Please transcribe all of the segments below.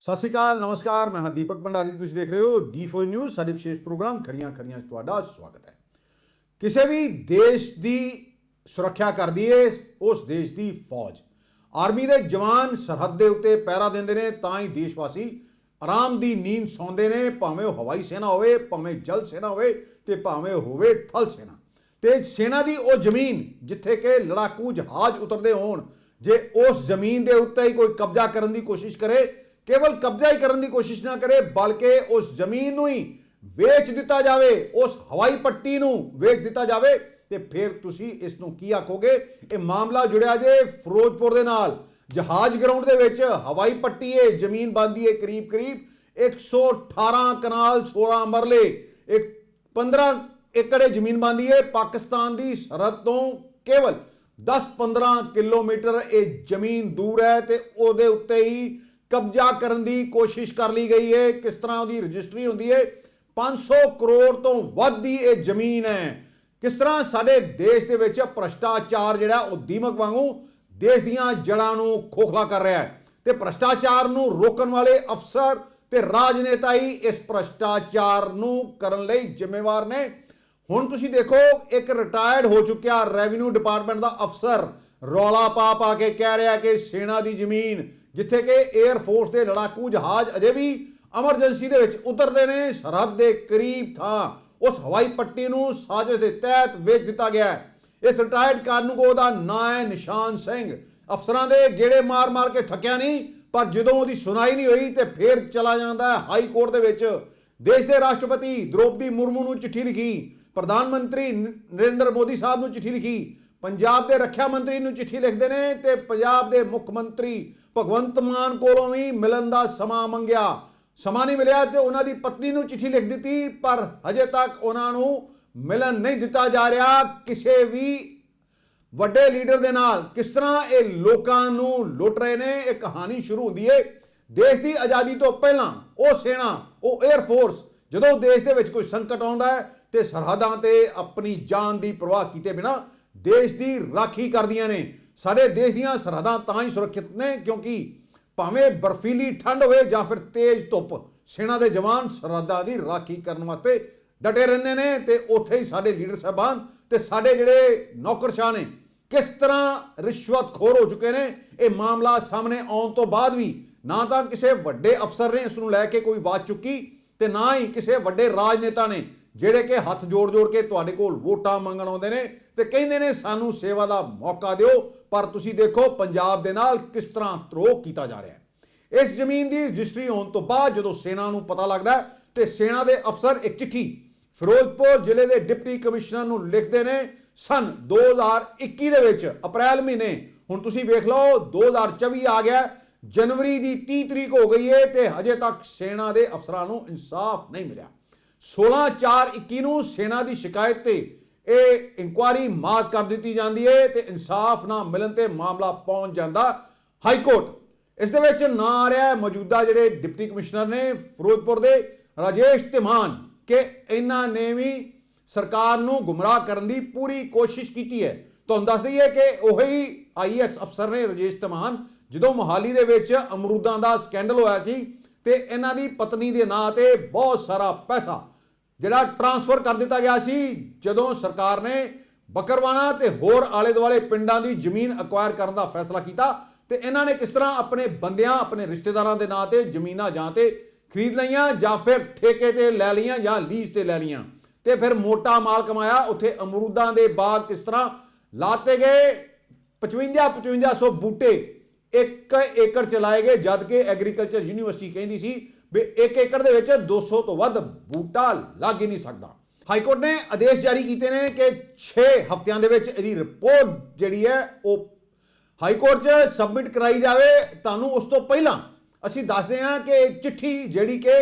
ਸਤਿ ਸ਼੍ਰੀ ਅਕਾਲ, ਨਮਸਕਾਰ, ਮੈਂ ਹਾਂ ਦੀਪਕ ਭੰਡਾਰੀ, ਤੁਸੀਂ ਦੇਖ ਰਹੇ ਹੋ ਡੀ4 ਨਿਊਜ਼ ਸਾਡੇ ਵਿਸ਼ੇਸ਼ ਪ੍ਰੋਗਰਾਮ ਖੜੀਆਂ ਖੜੀਆਂ 'ਚ ਤੁਹਾਡਾ ਸਵਾਗਤ ਹੈ। ਕਿਸੇ ਵੀ ਦੇਸ਼ ਦੀ ਸੁਰੱਖਿਆ ਕਰਦੀ ਏ, ਉਸ ਦੇਸ਼ ਦੀ ਫੌਜ। ਆਰਮੀ ਦੇ ਜਵਾਨ ਸਰਹੱਦ ਦੇ ਉੱਤੇ ਪਹਿਰਾ ਦਿੰਦੇ ਨੇ, ਤਾਂ ਹੀ ਦੇਸ਼ ਵਾਸੀ ਆਰਾਮ ਦੀ ਨੀਂਦ ਸੌਂਦੇ ਨੇ, ਭਾਵੇਂ ਉਹ ਹਵਾਈ ਸੈਨਾ ਹੋਵੇ, ਭਾਵੇਂ ਜਲ ਸੈਨਾ ਹੋਵੇ, ਤੇ ਭਾਵੇਂ ਹੋਵੇ ਥਲ ਸੈਨਾ। ਤੇ ਸੈਨਾ ਦੀ ਉਹ ਜ਼ਮੀਨ ਜਿੱਥੇ ਕਿ ਲੜਾਕੂ ਜਹਾਜ਼ ਉਤਰਦੇ ਹੋਣ, ਜੇ ਉਸ ਜ਼ਮੀਨ ਦੇ ਉੱਤੇ ਹੀ ਕੋਈ ਕਬਜ਼ਾ ਕਰਨ ਦੀ ਕੋਸ਼ਿਸ਼ ਕਰੇ ਕੇਵਲ ਕਬਜ਼ਾ ਹੀ ਕਰਨ ਦੀ ਕੋਸ਼ਿਸ਼ ਨਾ ਕਰੇ, ਬਲਕਿ ਉਸ ਜ਼ਮੀਨ ਨੂੰ ਹੀ ਵੇਚ ਦਿੱਤਾ ਜਾਵੇ, ਉਸ ਹਵਾਈ ਪੱਟੀ ਨੂੰ ਵੇਚ ਦਿੱਤਾ ਜਾਵੇ, ਤੇ ਫਿਰ ਤੁਸੀਂ ਇਸ ਨੂੰ ਕੀ ਆਖੋਗੇ? ਇਹ ਮਾਮਲਾ ਜੁੜਿਆ ਜੇ ਫਿਰੋਜ਼ਪੁਰ ਦੇ ਨਾਲ। ਜਹਾਜ਼ ਗਰਾਊਂਡ ਦੇ ਵਿੱਚ ਹਵਾਈ ਪੱਟੀ ਹੈ ਜ਼ਮੀਨ ਬੰਦੀ ਹੈ ਕਰੀਬ ਕਰੀਬ 118 ਕਨਾਲ 16 ਮਰਲੇ, ਇੱਕ 15 ਏਕੜ ਜ਼ਮੀਨ ਬੰਦੀ ਹੈ ਪਾਕਿਸਤਾਨ ਦੀ ਸਰਹੱਦ ਤੋਂ ਕੇਵਲ 10-15 ਕਿਲੋਮੀਟਰ ਇਹ ਜ਼ਮੀਨ ਦੂਰ ਹੈ ਤੇ ਉਹਦੇ ਉੱਤੇ ਹੀ ਕਬਜ਼ਾ ਕਰਨ ਦੀ ਕੋਸ਼ਿਸ਼ ਕਰ ਲਈ ਗਈ ਹੈ। ਕਿਸ ਤਰ੍ਹਾਂ ਉਹਦੀ ਰਜਿਸਟਰੀ ਹੁੰਦੀ ਹੈ? 500 ਕਰੋੜ ਤੋਂ ਵੱਧ ਦੀ ਇਹ ਜ਼ਮੀਨ ਹੈ। ਕਿਸ ਤਰ੍ਹਾਂ ਸਾਡੇ ਦੇਸ਼ ਦੇ ਵਿੱਚ ਭ੍ਰਸ਼ਟਾਚਾਰ ਜਿਹੜਾ ਉਹ ਦੀਮਕ ਵਾਂਗੂ ਦੇਸ਼ ਦੀਆਂ ਜੜ੍ਹਾਂ ਨੂੰ ਖੋਖਲਾ ਕਰ ਰਿਹਾ ਹੈ। ਤੇ ਭ੍ਰਸ਼ਟਾਚਾਰ ਨੂੰ ਰੋਕਣ ਵਾਲੇ ਅਫਸਰ ਤੇ ਰਾਜਨੇਤਾ ਹੀ ਇਸ ਭ੍ਰਸ਼ਟਾਚਾਰ ਨੂੰ ਕਰਨ ਲਈ ਜ਼ਿੰਮੇਵਾਰ ਨੇ। ਹੁਣ ਤੁਸੀਂ ਦੇਖੋ, ਇੱਕ ਰਿਟਾਇਰਡ ਹੋ ਚੁੱਕਿਆ ਰੈਵਨਿਊ ਡਿਪਾਰਟਮੈਂਟ ਦਾ ਅਫਸਰ ਰੌਲਾ ਪਾ ਪਾ ਕੇ ਕਹਿ ਰਿਹਾ ਕਿ ਸੈਨਾ ਦੀ ਜ਼ਮੀਨ ਜਿੱਥੇ ਕਿ 에ਅਰ ਫੋਰਸ ਦੇ ਲੜਾਕੂ ਜਹਾਜ਼ ਅਜੇ ਵੀ ਐਮਰਜੈਂਸੀ ਦੇ ਵਿੱਚ ਉਤਰਦੇ ਨੇ। ਸਰਹੱਦ ਦੇ ਕਰੀਬ ਥਾਂ ਉਸ ਹਵਾਈ ਪੱਟੀ ਨੂੰ ਸਾਜ਼ਿਸ਼ ਦੇ ਤਹਿਤ ਵੇਚ ਦਿੱਤਾ ਗਿਆ ਹੈ। ਇਸ ਰਿਟਾਇਰਡ ਕਾਨੂੰਗੋ ਦਾ ਨਾਂ ਹੈ ਨਿਸ਼ਾਨ ਸਿੰਘ। ਅਫਸਰਾਂ ਦੇ ਗੇੜੇ ਮਾਰ-ਮਾਰ ਕੇ ਥੱਕਿਆ ਨਹੀਂ, ਪਰ ਜਦੋਂ ਉਹਦੀ ਸੁਣਾਈ ਨਹੀਂ ਹੋਈ ਤੇ ਫੇਰ ਚਲਾ ਜਾਂਦਾ ਹੈ ਹਾਈ ਕੋਰਟ ਦੇ ਵਿੱਚ। ਦੇਸ਼ ਦੇ ਰਾਸ਼ਟਰਪਤੀ ਦ੍ਰੋਪਦੀ ਮੁਰਮੂ ਨੂੰ ਚਿੱਠੀ ਲਿਖੀ, ਪ੍ਰਧਾਨ ਮੰਤਰੀ ਨ- ਨਰਿੰਦਰ ਮੋਦੀ ਸਾਹਿਬ ਨੂੰ ਚਿੱਠੀ ਲਿਖੀ। ਪੰਜਾਬ ਦੇ ਰੱਖਿਆ ਮੰਤਰੀ ਨੂੰ ਚਿੱਠੀ ਲਿਖਦੇ ਨੇ ਤੇ ਪੰਜਾਬ ਦੇ ਮੁੱਖ ਮੰਤਰੀ ਭਗਵੰਤ ਮਾਨ ਕੋਲੋਂ ਵੀ ਮਿਲਣ ਦਾ ਸਮਾਂ ਮੰਗਿਆ। ਸਮਾਂ ਨਹੀਂ ਮਿਲਿਆ ਤੇ ਉਹਨਾਂ ਦੀ ਪਤਨੀ ਨੂੰ ਚਿੱਠੀ ਲਿਖ ਦਿੱਤੀ, ਪਰ ਹਜੇ ਤੱਕ ਉਹਨਾਂ ਨੂੰ ਮਿਲਣ ਨਹੀਂ ਦਿੱਤਾ ਜਾ ਰਿਹਾ ਕਿਸੇ ਵੀ ਵੱਡੇ ਲੀਡਰ ਦੇ ਨਾਲ। ਕਿਸ ਤਰ੍ਹਾਂ ਇਹ ਲੋਕਾਂ ਨੂੰ ਲੁੱਟ ਰਹੇ ਨੇ, ਇਹ ਕਹਾਣੀ ਸ਼ੁਰੂ ਹੁੰਦੀ ਏ। ਦੇਸ਼ ਦੀ ਆਜ਼ਾਦੀ ਤੋਂ ਪਹਿਲਾਂ ਉਹ ਸੈਨਾ, ਉਹ 에ਅਰ ਫੋਰਸ ਜਦੋਂ ਦੇਸ਼ ਦੇ ਵਿੱਚ ਕੋਈ ਸੰਕਟ ਆਉਂਦਾ ਹੈ ਤੇ ਸਰਹੱਦਾਂ ਤੇ ਆਪਣੀ ਜਾਨ ਦੀ ਪਰਵਾਹ ਕੀਤੇ ਬਿਨਾ ਦੇਸ਼ ਦੀ ਰਾਖੀ ਕਰਦੀਆਂ ਨੇ। ਸਾਡੇ ਦੇਸ਼ ਦੀਆਂ ਸਰਹੱਦਾਂ ਤਾਂ ਹੀ ਸੁਰੱਖਿਅਤ ਨੇ, ਕਿਉਂਕਿ ਭਾਵੇਂ ਬਰਫੀਲੀ ਠੰਡ ਹੋਵੇ ਜਾਂ ਫਿਰ ਤੇਜ਼ ਧੁੱਪ, ਸੈਨਾ ਦੇ ਜਵਾਨ ਸਰਹੱਦਾਂ ਦੀ ਰਾਖੀ ਕਰਨ ਵਾਸਤੇ ਡਟੇ ਰਹਿੰਦੇ ਨੇ ਤੇ ਉੱਥੇ ਹੀ ਸਾਡੇ ਲੀਡਰ ਸਾਹਿਬਾਨ ਤੇ ਸਾਡੇ ਜਿਹੜੇ ਨੌਕਰਸ਼ਾਹ ਨੇ, ਕਿਸ ਤਰ੍ਹਾਂ ਰਿਸ਼ਵਤਖੋਰ ਹੋ ਚੁੱਕੇ ਨੇ, ਇਹ ਮਾਮਲਾ ਸਾਹਮਣੇ ਆਉਣ ਤੋਂ ਬਾਅਦ ਵੀ ਨਾ ਤਾਂ ਕਿਸੇ ਵੱਡੇ ਅਫਸਰ ਨੇ ਇਸ ਨੂੰ ਲੈ ਕੇ ਕੋਈ ਬਾਤ ਚੁੱਕੀ ਤੇ ਨਾ ਹੀ ਕਿਸੇ ਵੱਡੇ ਰਾਜਨੇਤਾ ਨੇ, ਜਿਹੜੇ ਕਿ ਹੱਥ ਜੋੜ-ਜੋੜ ਕੇ ਤੁਹਾਡੇ ਕੋਲ ਵੋਟਾਂ ਮੰਗਣ ਆਉਂਦੇ ਨੇ ਤੇ ਕਹਿੰਦੇ ਨੇ ਸਾਨੂੰ ਸੇਵਾ ਦਾ ਮੌਕਾ ਦਿਓ ਪਰ ਤੁਸੀਂ ਦੇਖੋ ਪੰਜਾਬ ਦੇ ਨਾਲ ਕਿਸ ਤਰ੍ਹਾਂ ਧਰੋਹ ਕੀਤਾ ਜਾ ਰਿਹਾ ਹੈ। ਇਸ ਜ਼ਮੀਨ ਦੀ ਰਜਿਸਟਰੀ ਹੋਣ ਤੋਂ ਬਾਅਦ ਜਦੋਂ ਸੈਨਾ ਨੂੰ ਪਤਾ ਲੱਗਦਾ ਹੈ ਤੇ ਸੈਨਾ ਦੇ ਅਫਸਰ ਇੱਕ ਚਿੱਠੀ ਫਿਰੋਜ਼ਪੁਰ ਜ਼ਿਲ੍ਹੇ ਦੇ ਡਿਪਟੀ ਕਮਿਸ਼ਨਰ ਨੂੰ ਲਿਖਦੇ ਨੇ, ਸਨ 2021 ਦੇ ਵਿੱਚ ਅਪ੍ਰੈਲ ਮਹੀਨੇ, ਹੁਣ ਤੁਸੀਂ ਵੇਖ ਲਓ 2024 ਆ ਗਿਆ, ਜਨਵਰੀ ਦੀ 30 ਤਰੀਕ ਹੋ ਗਈ ਏ ਤੇ ਹਜੇ ਤੱਕ ਸੈਨਾ ਦੇ ਅਫਸਰਾਂ ਨੂੰ ਇਨਸਾਫ ਨਹੀਂ ਮਿਲਿਆ। 16/4/21 ਨੂੰ ਸੈਨਾ ਦੀ ਸ਼ਿਕਾਇਤ ਤੇ ਇਹ ਇਨਕੁਆਰੀ ਮਾਰਕ ਕਰ ਦਿੱਤੀ ਜਾਂਦੀ ਹੈ ਤੇ ਇਨਸਾਫ ਨਾ ਮਿਲਣ ਤੇ ਮਾਮਲਾ ਪਹੁੰਚ ਜਾਂਦਾ ਹਾਈ ਕੋਰਟ। ਇਸ ਦੇ ਵਿੱਚ ਨਾਂ ਆ ਰਿਹਾ ਮੌਜੂਦਾ ਜਿਹੜੇ ਡਿਪਟੀ ਕਮਿਸ਼ਨਰ ਨੇ ਫਿਰੋਜ਼ਪੁਰ ਦੇ ਰਾਜੇਸ਼ ਤਿਮਾਨ ਕਿ ਇਹਨਾਂ ਨੇ ਵੀ ਸਰਕਾਰ ਨੂੰ ਗੁੰਮਰਾਹ ਕਰਨ ਦੀ ਪੂਰੀ ਕੋਸ਼ਿਸ਼ ਕੀਤੀ ਹੈ। ਤੁਹਾਨੂੰ ਦੱਸ ਦਈਏ ਕਿ ਉਹੀ ਆਈਐਸ ਅਫਸਰ ਨੇ ਰਾਜੇਸ਼ ਤਿਮਾਨ ਜਦੋਂ ਮੋਹਾਲੀ ਦੇ ਵਿੱਚ ਅਮਰੂਦਾਂ ਦਾ ਸਕੈਂਡਲ ਹੋਇਆ ਸੀ ਤੇ ਇਹਨਾਂ ਦੀ ਪਤਨੀ ਦੇ ਨਾਂ ਤੇ ਬਹੁਤ ਸਾਰਾ ਪੈਸਾ ਜਿਹੜਾ ਟਰਾਂਸਫਰ ਕਰ ਦਿੱਤਾ ਗਿਆ ਸੀ, ਜਦੋਂ ਸਰਕਾਰ ਨੇ ਬਕਰਵਾਣਾ ਤੇ ਹੋਰ ਆਲੇ ਦੁਆਲੇ ਪਿੰਡਾਂ ਦੀ ਜ਼ਮੀਨ ਅਕਵਾਇਰ ਕਰਨ ਦਾ ਫੈਸਲਾ ਕੀਤਾ ਤੇ ਇਹਨਾਂ ਨੇ ਕਿਸ ਤਰ੍ਹਾਂ ਆਪਣੇ ਬੰਦਿਆਂ, ਆਪਣੇ ਰਿਸ਼ਤੇਦਾਰਾਂ ਦੇ ਨਾਂ ਤੇ ਜ਼ਮੀਨਾਂ ਜਾਂ ਤੇ ਖਰੀਦ ਲਈਆਂ ਜਾਂ ਫਿਰ ਠੇਕੇ ਤੇ ਲੈ ਲਈਆਂ ਜਾਂ ਲੀਜ਼ ਤੇ ਲੈ ਲਈਆਂ ਤੇ ਫਿਰ ਮੋਟਾ ਮਾਲ ਕਮਾਇਆ, ਉੱਥੇ ਅਮਰੂਦਾਂ ਦੇ ਬਾਗ ਕਿਸ ਤਰ੍ਹਾਂ ਲਾਤੇ ਗਏ? 55 5500 ਬੂਟੇ ਇੱਕ ਏਕੜ ਚਲਾਏ ਗਏ, ਜਦ ਕਿ ਐਗਰੀਕਲਚਰ ਯੂਨੀਵਰਸਿਟੀ ਕਹਿੰਦੀ ਸੀ ਵੀ ਇੱਕ ਏਕੜ ਦੇ ਵਿੱਚ 200 ਤੋਂ ਵੱਧ ਬੂਟਾ ਲੱਗ ਹੀ ਨਹੀਂ ਸਕਦਾ। ਹਾਈ ਕੋਰਟ ਨੇ ਆਦੇਸ਼ ਜਾਰੀ ਕੀਤੇ ਨੇ ਕਿ 6 ਹਫ਼ਤਿਆਂ ਦੇ ਵਿੱਚ ਇਹਦੀ ਰਿਪੋਰਟ ਜਿਹੜੀ ਹੈ ਉਹ ਹਾਈ ਕੋਰਟ 'ਚ ਸਬਮਿਟ ਕਰਾਈ ਜਾਵੇ। ਤੁਹਾਨੂੰ ਉਸ ਤੋਂ ਪਹਿਲਾਂ ਅਸੀਂ ਦੱਸਦੇ ਹਾਂ ਕਿ ਇਹ ਚਿੱਠੀ ਜਿਹੜੀ ਕਿ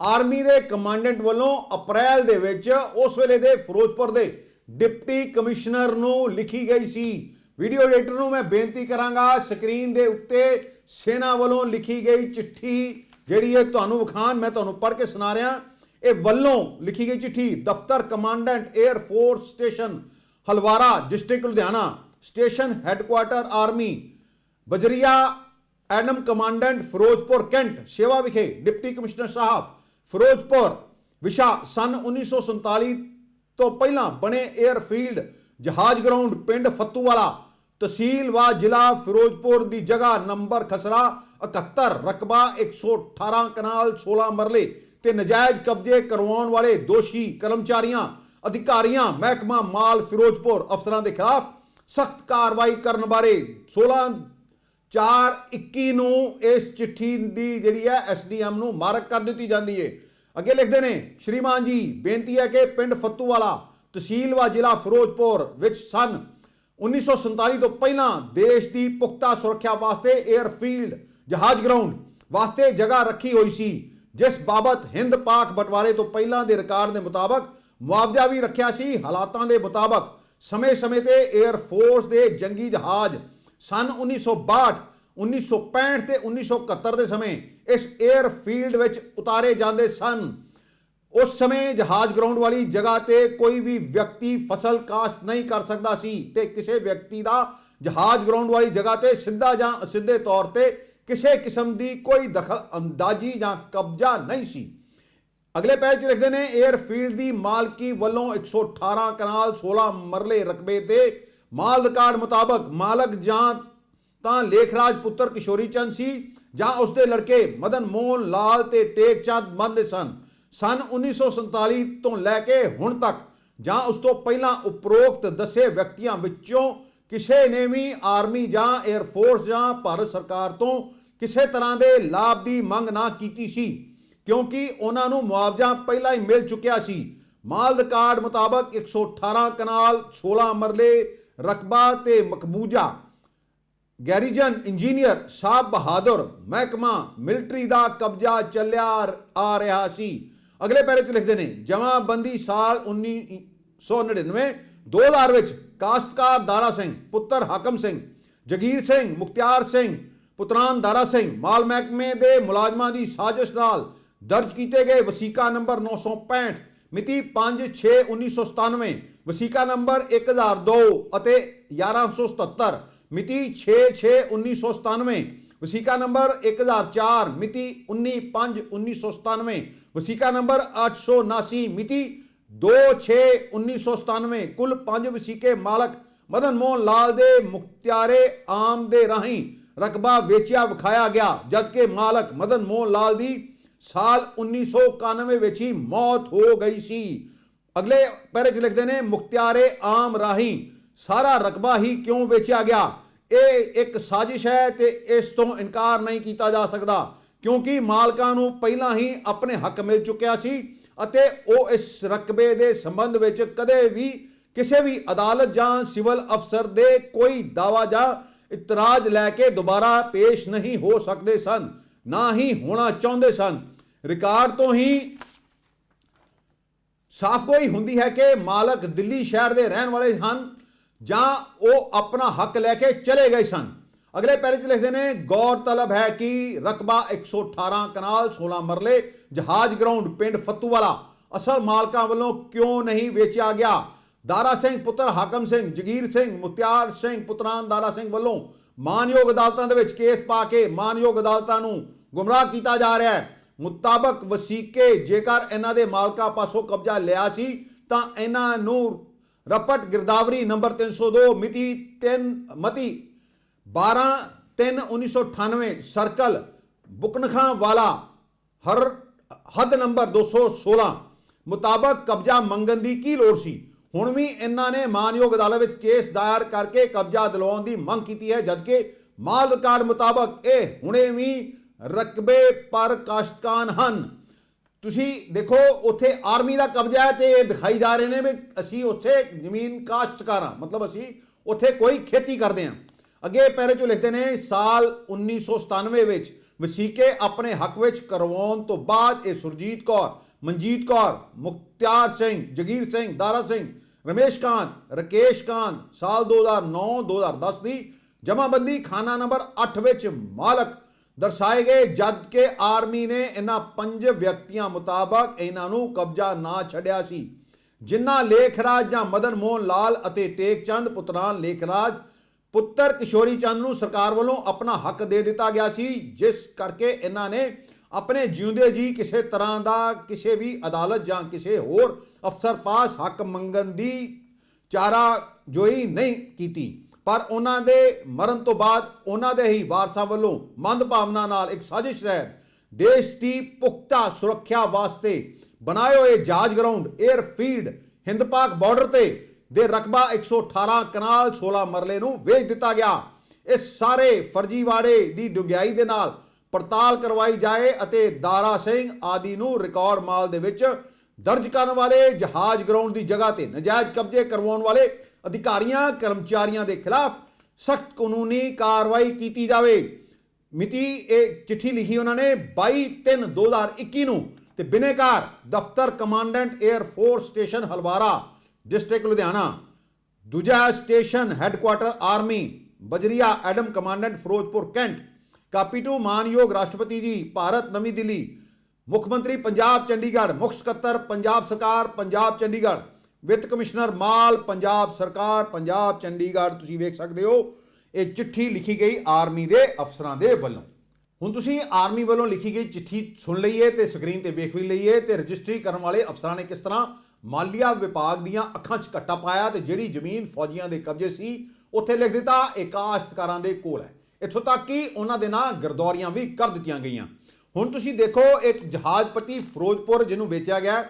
ਆਰਮੀ ਦੇ ਕਮਾਂਡੈਂਟ ਵੱਲੋਂ ਅਪ੍ਰੈਲ ਦੇ ਵਿੱਚ ਉਸ ਵੇਲੇ ਦੇ ਫਿਰੋਜ਼ਪੁਰ ਦੇ ਡਿਪਟੀ ਕਮਿਸ਼ਨਰ ਨੂੰ ਲਿਖੀ ਗਈ ਸੀ। ਵੀਡੀਓ ਐਡੀਟਰ ਨੂੰ ਮੈਂ ਬੇਨਤੀ ਕਰਾਂਗਾ, ਸਕਰੀਨ ਦੇ ਉੱਤੇ ਸੈਨਾ ਵੱਲੋਂ ਲਿਖੀ ਗਈ ਚਿੱਠੀ ਜਿਹੜੀ ਇਹ ਤੁਹਾਨੂੰ ਵਿਖਾਣ ਮੈਂ ਤੁਹਾਨੂੰ ਪੜ੍ਹ ਕੇ ਸੁਣਾ ਰਿਹਾ। ਇਹ ਵੱਲੋਂ ਲਿਖੀ ਗਈ ਚਿੱਠੀ, ਦਫ਼ਤਰ commandant air force station, Halwara district Ludhiana, station headquarter army, ਬਜਰੀਆ adm commandant Firozpur cantt ਸੇਵਾ ਵਿਖੇ ਡਿਪਟੀ ਕਮਿਸ਼ਨਰ ਸਾਹਿਬ, ਫਿਰੋਜ਼ਪੁਰ ਵਿਸ਼ਾ ਸਨ 1947 ਤੋਂ ਪਹਿਲਾਂ ਬਣੇ 에ਅਰਫੀਲਡ ਜਹਾਜ਼ ਗਰਾਊਂਡ ਪਿੰਡ ਫੱਤੂਵਾਲਾ, ਤਹਿਸੀਲ ਵਾ ਜ਼ਿਲ੍ਹਾ ਫਿਰੋਜ਼ਪੁਰ ਦੀ ਜਗ੍ਹਾ ਨੰਬਰ ਖਸਰਾ 71 ਰਕਬਾ 118 ਕਨਾਲ 16 ਮਰਲੇ ਤੇ ਨਜਾਇਜ਼ ਕਬਜ਼ੇ ਕਰਵਾਉਣ ਵਾਲੇ ਦੋਸ਼ੀ ਕਰਮਚਾਰੀਆਂ, ਅਧਿਕਾਰੀਆਂ, ਮਹਿਕਮਾ ਮਾਲ ਫਿਰੋਜ਼ਪੁਰ ਅਫਸਰਾਂ ਦੇ ਖਿਲਾਫ ਸਖਤ ਕਾਰਵਾਈ ਕਰਨ ਬਾਰੇ 16 421 ਨੂੰ ਇਸ ਚਿੱਠੀ ਦੀ ਜਿਹੜੀ ਹੈ ਐਸਡੀਐਮ ਨੂੰ ਮਾਰਕ ਕਰ ਦਿੱਤੀ ਜਾਂਦੀ ਹੈ ਅੱਗੇ ਲਿਖਦੇ ਨੇ, ਸ਼੍ਰੀਮਾਨ ਜੀ, ਬੇਨਤੀ ਹੈ ਕਿ ਪਿੰਡ ਫੱਤੂਵਾਲਾ ਤਹਿਸੀਲ ਵਾ ਜ਼ਿਲ੍ਹਾ ਫਿਰੋਜ਼ਪੁਰ ਵਿੱਚ ਸਨ। 1947 ਤੋਂ ਪਹਿਲਾਂ ਦੇਸ਼ ਦੀ ਪੁਖਤਾ ਸੁਰੱਖਿਆ ਵਾਸਤੇ 에ਅਰਫੀਲਡ ਜਹਾਜ਼ ਗਰਾਊਂਡ ਵਾਸਤੇ ਜਗ੍ਹਾ ਰੱਖੀ ਹੋਈ ਸੀ, ਜਿਸ ਬਾਬਤ ਹਿੰਦ ਪਾਕ ਬਟਵਾਰੇ ਤੋਂ ਪਹਿਲਾਂ ਦੇ ਰਿਕਾਰਡ ਦੇ ਮੁਤਾਬਕ ਮੁਆਵਜ਼ਾ ਵੀ ਰੱਖਿਆ ਸੀ। ਹਾਲਾਤਾਂ ਦੇ ਮੁਤਾਬਕ ਸਮੇਂ-ਸਮੇਂ ਤੇ 에ਅਰ ਫੋਰਸ ਦੇ ਜੰਗੀ ਜਹਾਜ਼ ਸਨ 1962 1965 ਤੇ 1971 ਦੇ ਸਮੇਂ ਇਸ 에ਅਰਫੀਲਡ ਵਿੱਚ ਉਤਾਰੇ ਜਾਂਦੇ ਸਨ। ਉਸ ਸਮੇਂ ਜਹਾਜ਼ ਗਰਾਊਂਡ ਵਾਲੀ ਜਗ੍ਹਾ ਤੇ ਕੋਈ ਵੀ ਵਿਅਕਤੀ ਫਸਲ ਕਾਸ਼ਤ ਨਹੀਂ ਕਰ ਸਕਦਾ ਸੀ ਤੇ ਕਿਸੇ ਵਿਅਕਤੀ ਦਾ ਜਹਾਜ਼ ਗਰਾਊਂਡ ਵਾਲੀ ਜਗ੍ਹਾ ਤੇ ਸਿੱਧਾ ਜਾਂ ਅਸਿੱਧੇ ਤੌਰ ਤੇ ਕਿਸੇ ਕਿਸਮ ਦੀ ਕੋਈ ਦਖਲ ਅੰਦਾਜ਼ੀ ਜਾਂ ਕਬਜ਼ਾ ਨਹੀਂ ਸੀ। ਅਗਲੇ ਪੈਰ 'ਚ ਲਿਖਦੇ ਨੇ 에ਅਰਫੀਲਡ ਦੀ ਮਾਲਕੀ ਵੱਲੋਂ 118 ਕਨਾਲ 16 ਮਰਲੇ ਰਕਬੇ ਤੇ ਮਾਲ ਰਿਕਾਰਡ ਮੁਤਾਬਕ ਮਾਲਕ ਜਾਂ ਤਾਂ ਲੇਖਰਾਜ ਪੁੱਤਰ ਕਿਸ਼ੋਰੀ ਚੰਦ ਸੀ ਜਾਂ ਉਸ ਦੇ ਲੜਕੇ ਮਦਨ ਮੋਹਨ ਲਾਲ ਤੇ ਟੇਕ ਚੰਦ ਮੰਨਦੇ ਸਨ। ਸਨ 1947 ਤੋਂ ਲੈ ਕੇ ਹੁਣ ਤੱਕ ਜਾਂ ਉਸ ਤੋਂ ਪਹਿਲਾਂ ਉਪਰੋਕਤ ਦੱਸੇ ਵਿਅਕਤੀਆਂ ਵਿੱਚੋਂ ਕਿਸੇ ਨੇ ਵੀ ਆਰਮੀ ਜਾਂ 에ਅਰ ਫੋਰਸ ਜਾਂ ਭਾਰਤ ਸਰਕਾਰ ਤੋਂ ਕਿਸੇ ਤਰ੍ਹਾਂ ਦੇ ਲਾਭ ਦੀ ਮੰਗ ਨਾ ਕੀਤੀ ਸੀ, ਕਿਉਂਕਿ ਉਹਨਾਂ ਨੂੰ ਮੁਆਵਜ਼ਾ ਪਹਿਲਾਂ ਹੀ ਮਿਲ ਚੁੱਕਿਆ ਸੀ। ਮਾਲ ਰਿਕਾਰਡ ਮੁਤਾਬਕ 118 ਕਨਾਲ 16 ਮਰਲੇ, ਰਕਬਾ ਤੇ ਮਕਬੂਜਾ। ਗੈਰੀਜਨ ਇੰਜੀਨੀਅਰ ਸਾਹਿਬ ਬਹਾਦਰ ਮਹਿਕਮਾ ਮਿਲਟਰੀ ਦਾ ਕਬਜ਼ਾ ਚੱਲਿਆ ਆ ਰਿਹਾ ਸੀ। ਅਗਲੇ ਪੈਰੇ 'ਚ ਲਿਖਦੇ ਨੇ, ਜਮਾਬੰਦੀ ਸਾਲ 1999 2000 ਵਿੱਚ ਕਾਸ਼ਤਕਾਰ ਦਾਰਾ ਸਿੰਘ, ਪੁੱਤਰ ਹਾਕਮ ਸਿੰਘ, ਜਗੀਰ ਸਿੰਘ, ਮੁਖਤਿਆਰ ਸਿੰਘ ਪੁੱਤਰਾਨ ਦਾਰਾ ਸਿੰਘ ਮਾਲ ਮਹਿਕਮੇ ਦੇ ਮੁਲਾਜ਼ਮਾਂ ਦੀ ਸਾਜ਼ਿਸ਼ ਨਾਲ ਦਰਜ ਕੀਤੇ ਗਏ ਵਸੀਕਾ ਨੰਬਰ 965 ਮਿਤੀ 5/6/1997 ਵਸੀਕਾ ਨੰਬਰ 1002 ਅਤੇ 1177 ਮਿਤੀ 6/6/1997 ਵਸੀਕਾ ਨੰਬਰ 1004 ਮਿਤੀ 19/5/1997 ਵਸੀਕਾ ਨੰਬਰ 879 ਮਿਤੀ 2/6/1997 ਕੁੱਲ 5 ਵਸੀਕੇ ਮਾਲਕ ਮਦਨ ਮੋਹਨ ਲਾਲ ਦੇ ਮੁਖਤਿਆਰੇ ਆਮ ਦੇ ਰਾਹੀਂ ਰਕਬਾ ਵੇਚਿਆ, ਵਿਖਾਇਆ ਗਿਆ, ਜਦਕਿ ਮਾਲਕ ਮਦਨ ਮੋਹਨ ਲਾਲ ਦੀ ਸਾਲ 1991 ਵਿੱਚ ਹੀ ਮੌਤ ਹੋ ਗਈ ਸੀ। ਅਗਲੇ ਪੈਰੇ 'ਚ ਲਿਖਦੇ ਨੇ, ਮੁਖਤਿਆਰੇ ਆਮ ਰਾਹੀਂ ਸਾਰਾ ਰਕਬਾ ਹੀ ਕਿਉਂ ਵੇਚਿਆ ਗਿਆ? ਇਹ ਇੱਕ ਸਾਜ਼ਿਸ਼ ਹੈ ਤੇ ਇਸ ਤੋਂ ਇਨਕਾਰ ਨਹੀਂ ਕੀਤਾ ਜਾ ਸਕਦਾ, ਕਿਉਂਕਿ ਮਾਲਕਾਂ ਨੂੰ ਪਹਿਲਾਂ ਹੀ ਆਪਣੇ ਹੱਕ ਮਿਲ ਚੁੱਕਿਆ ਸੀ ਅਤੇ ਉਹ ਇਸ ਰਕਬੇ ਦੇ ਸੰਬੰਧ ਵਿੱਚ ਕਦੇ ਵੀ ਕਿਸੇ ਵੀ ਅਦਾਲਤ ਜਾਂ ਸਿਵਲ ਅਫਸਰ ਦੇ ਕੋਈ ਦਾਵਾ ਜਾਂ ਇਤਰਾਜ਼ ਲੈ ਕੇ ਦੁਬਾਰਾ ਪੇਸ਼ ਨਹੀਂ ਹੋ ਸਕਦੇ ਸਨ, ਨਾ ਹੀ ਹੋਣਾ ਚਾਹੁੰਦੇ ਸਨ। ਰਿਕਾਰਡ ਤੋਂ ਹੀ ਸਾਫ਼ ਕੋਈ ਹੁੰਦੀ ਹੈ ਕਿ ਮਾਲਕ ਦਿੱਲੀ ਸ਼ਹਿਰ ਦੇ ਰਹਿਣ ਵਾਲੇ ਹਨ ਜਾਂ ਉਹ ਆਪਣਾ ਹੱਕ ਲੈ ਕੇ ਚਲੇ ਗਏ ਸਨ। ਅਗਲੇ ਪੈਰੇ 'ਚ ਲਿਖਦੇ ਨੇ ਗੌਰਤਲਬ ਹੈ ਕਿ ਰਕਬਾ 118 ਕਨਾਲ 16 ਮਰਲੇ ਜਹਾਜ਼ ਗਰਾਊਂਡ ਪਿੰਡ ਫੱਤੂਵਾਲਾ ਅਸਲ ਮਾਲਕਾਂ ਵੱਲੋਂ ਕਿਉਂ ਨਹੀਂ ਵੇਚਿਆ ਗਿਆ? ਦਾਰਾ ਸਿੰਘ ਪੁੱਤਰ ਹਾਕਮ ਸਿੰਘ, ਜਗੀਰ ਸਿੰਘ ਮੁਤਿਆਰ ਸਿੰਘ ਪੁੱਤਰਾਨ ਦਾਰਾ ਸਿੰਘ ਵੱਲੋਂ ਮਾਨਯੋਗ ਅਦਾਲਤਾਂ ਦੇ ਵਿੱਚ ਕੇਸ ਪਾ ਕੇ ਮਾਨਯੋਗ ਅਦਾਲਤਾਂ ਨੂੰ ਗੁੰਮਰਾਹ ਕੀਤਾ ਜਾ ਰਿਹਾ ਹੈ। ਮੁਤਾਬਕ ਵਸੀਕੇ, ਜੇਕਰ ਇਹਨਾਂ ਦੇ ਮਾਲਕਾਂ ਪਾਸੋਂ ਕਬਜ਼ਾ ਲਿਆ ਸੀ, ਤਾਂ ਇਹਨਾਂ ਨੂੰ ਰਪਟ ਗਿਰਦਾਵਰੀ ਨੰਬਰ 302 ਮਿਤੀ 3 ਮਤੀ 12 3 1998 ਸਰਕਲ, ਬੁਕਨਖਾਂ ਵਾਲਾ, ਹਰ, ਹੱਦ ਨੰਬਰ 216 ਮੁਤਾਬਕ ਕਬਜ਼ਾ ਮੰਗਣ ਦੀ ਕੀ ਲੋੜ ਸੀ? ਹੁਣ ਵੀ ਇਹਨਾਂ ਨੇ ਮਾਨਯੋਗ ਅਦਾਲਤ ਵਿੱਚ ਕੇਸ ਦਾਇਰ ਕਰਕੇ ਕਬਜ਼ਾ ਦਿਲਾਉਣ ਦੀ ਮੰਗ ਕੀਤੀ ਹੈ, ਜਦਕਿ ਮਾਲ ਰਿਕਾਰਡ ਮੁਤਾਬਕ ਇਹ ਹੁਣੇ ਵੀ ਰਕਬੇ ਪਰ ਕਾਸ਼ਤਕਾਨ ਹਨ। ਤੁਸੀਂ ਦੇਖੋ, ਉੱਥੇ ਆਰਮੀ ਦਾ ਕਬਜ਼ਾ ਹੈ ਤੇ ਇਹ ਦਿਖਾਈ ਜਾ ਰਹੇ ਨੇ ਵੀ ਅਸੀਂ ਉੱਥੇ ਜ਼ਮੀਨ ਕਾਸ਼ਤਕਾਰਾਂ, ਮਤਲਬ ਅਸੀਂ ਉੱਥੇ ਕੋਈ ਖੇਤੀ ਕਰਦੇ ਹਾਂ। ਅੱਗੇ ਪੈਰੇ ਚੋਂ ਲਿਖਦੇ ਨੇ, ਸਾਲ 1997 ਵਿੱਚ ਵਸੀਕੇ ਆਪਣੇ ਹੱਕ ਵਿੱਚ ਕਰਵਾਉਣ ਤੋਂ ਬਾਅਦ ਇਹ ਸੁਰਜੀਤ ਕੌਰ ਮਨਜੀਤ ਕੌਰ, ਮੁਖਤਿਆਰ ਸਿੰਘ, ਜਗੀਰ ਸਿੰਘ, ਦਾਰਾ ਸਿੰਘ, ਰਮੇਸ਼ ਕਾਂਤ, ਰਕੇਸ਼ ਕਾਂਤ, ਸਾਲ 2009-2010 ਦੀ ਜਮਾਬੰਦੀ ਖਾਨਾ ਨੰਬਰ 8 ਵਿੱਚ ਮਾਲਕ ਦਰਸਾਏ ਗਏ ਜਦ ਕਿ ਆਰਮੀ ਨੇ ਇਹਨਾਂ ਪੰਜ ਵਿਅਕਤੀਆਂ ਮੁਤਾਬਕ ਇਹਨਾਂ ਨੂੰ ਕਬਜ਼ਾ ਨਾ ਛੱਡਿਆ ਸੀ। ਜਿਨ੍ਹਾਂ ਲੇਖਰਾਜ ਜਾਂ ਮਦਨ ਮੋਹਨ ਲਾਲ ਅਤੇ ਟੇਕ ਚੰਦ ਪੁੱਤਰਾਨ ਲੇਖਰਾਜ, ਪੁੱਤਰ ਕਿਸ਼ੋਰੀ ਚੰਦ ਨੂੰ ਸਰਕਾਰ ਵੱਲੋਂ ਆਪਣਾ ਹੱਕ ਦੇ ਦਿੱਤਾ ਗਿਆ ਸੀ, ਜਿਸ ਕਰਕੇ ਇਹਨਾਂ ਨੇ ਆਪਣੇ ਜਿਉਂਦੇ ਜੀ ਕਿਸੇ ਤਰ੍ਹਾਂ ਦਾ ਕਿਸੇ ਵੀ ਅਦਾਲਤ ਜਾਂ ਕਿਸੇ ਹੋਰ ਅਫਸਰ ਪਾਸ ਹੱਕ ਮੰਗਣ ਦੀ ਚਾਰਾ ਜੋਈ ਨਹੀਂ ਕੀਤੀ। ਪਰ ਉਹਨਾਂ ਦੇ ਮਰਨ ਤੋਂ ਬਾਅਦ ਉਹਨਾਂ ਦੇ ਹੀ ਵਾਰਸਾਂ ਵੱਲੋਂ ਮੰਦ ਭਾਵਨਾ ਨਾਲ ਇੱਕ ਸਾਜ਼ਿਸ਼ ਰਹਿਤ ਦੇਸ਼ ਦੀ ਪੁਖਤਾ ਸੁਰੱਖਿਆ ਵਾਸਤੇ ਬਣਾਏ ਹੋਏ ਜਾਜ ਗਰਾਊਂਡ 에ਅਰਫੀਲਡ ਹਿੰਦ ਪਾਕ ਬਾਰਡਰ ਤੇ ਦੇ ਰਕਬਾ 118 ਕਨਾਲ 16 ਮਰਲੇ ਨੂੰ ਵੇਚ ਦਿੱਤਾ ਗਿਆ। ਇਸ ਸਾਰੇ ਫਰਜੀਵਾੜੇ ਦੀ ਡੁੰਗਿਆਈ ਦੇ ਨਾਲ ਪੜਤਾਲ ਕਰਵਾਈ ਜਾਏ ਅਤੇ ਦਾਰਾ ਸਿੰਘ ਆਦਿ ਨੂੰ ਰਿਕਾਰਡ ਮਾਲ ਦੇ ਵਿੱਚ ਦਰਜ ਕਰਨ ਵਾਲੇ ਜਹਾਜ਼ ਗਰਾਊਂਡ ਦੀ ਜਗ੍ਹਾ ਤੇ ਨਜਾਇਜ਼ ਕਬਜ਼ੇ ਕਰਵਾਉਣ ਵਾਲੇ ਅਧਿਕਾਰੀਆਂ, ਕਰਮਚਾਰੀਆਂ ਦੇ ਖਿਲਾਫ ਸਖਤ ਕਾਨੂੰਨੀ ਕਾਰਵਾਈ ਕੀਤੀ ਜਾਵੇ। ਮਿਤੀ ਇਹ ਚਿੱਠੀ ਲਿਖੀ ਉਹਨਾਂ ਨੇ 22/3/2021 ਨੂੰ ਤੇ ਬਿਨੇਕਾਰ ਦਫ਼ਤਰ commandant air force station Halwara, district Ludhiana. ਦੂਜਾ station headquarter army, ਬਜਰੀਆ adm commandant Firozpur, cantt. Copy to ਮਾਨਯੋਗ ਰਾਸ਼ਟਰਪਤੀ ਜੀ, ਭਾਰਤ, ਨਵੀਂ ਦਿੱਲੀ। ਮੁੱਖ ਮੰਤਰੀ ਪੰਜਾਬ, ਚੰਡੀਗੜ੍ਹ। ਮੁੱਖ ਸਕੱਤਰ, ਪੰਜਾਬ ਸਰਕਾਰ, ਪੰਜਾਬ, ਚੰਡੀਗੜ੍ਹ। ਵਿੱਤ ਕਮਿਸ਼ਨਰ ਮਾਲ, ਪੰਜਾਬ ਸਰਕਾਰ, ਪੰਜਾਬ, ਚੰਡੀਗੜ੍ਹ। ਤੁਸੀਂ ਵੇਖ ਸਕਦੇ ਹੋ, ਇਹ ਚਿੱਠੀ ਲਿਖੀ ਗਈ ਆਰਮੀ ਦੇ ਅਫਸਰਾਂ ਦੇ ਵੱਲੋਂ। ਹੁਣ ਤੁਸੀਂ ਆਰਮੀ ਵੱਲੋਂ ਲਿਖੀ ਗਈ ਚਿੱਠੀ ਸੁਣ ਲਈਏ ਤੇ ਸਕਰੀਨ ਤੇ ਵੇਖ ਵੀ ਲਈਏ ਤੇ ਰਜਿਸਟਰੀ ਕਰਨ ਵਾਲੇ ਅਫਸਰਾਂ ਨੇ ਕਿਸ ਤਰ੍ਹਾਂ ਮਾਲੀਆ ਵਿਭਾਗ ਦੀਆਂ ਅੱਖਾਂ 'ਚ ਕੱਟਾ ਪਾਇਆ ਤੇ ਜਿਹੜੀ ਜ਼ਮੀਨ ਫੌਜੀਆਂ ਦੇ ਕਬਜ਼ੇ ਸੀ, ਉੱਥੇ ਲਿਖ ਦਿੱਤਾ, ਇਹ ਕਾਸ਼ਤਕਾਰਾਂ ਦੇ ਕੋਲ ਹੈ। ਇੱਥੋਂ ਤੱਕ ਕਿ ਉਹਨਾਂ ਦੇ ਨਾਂ ਗਰਦੌਰੀਆਂ ਵੀ ਕਰ ਦਿੱਤੀਆਂ ਗਈਆਂ। ਹੁਣ ਤੁਸੀਂ ਦੇਖੋ, ਇੱਕ ਜਹਾਜ਼ ਪੱਟੀ ਫਿਰੋਜ਼ਪੁਰ ਜਿਹਨੂੰ ਵੇਚਿਆ ਗਿਆ।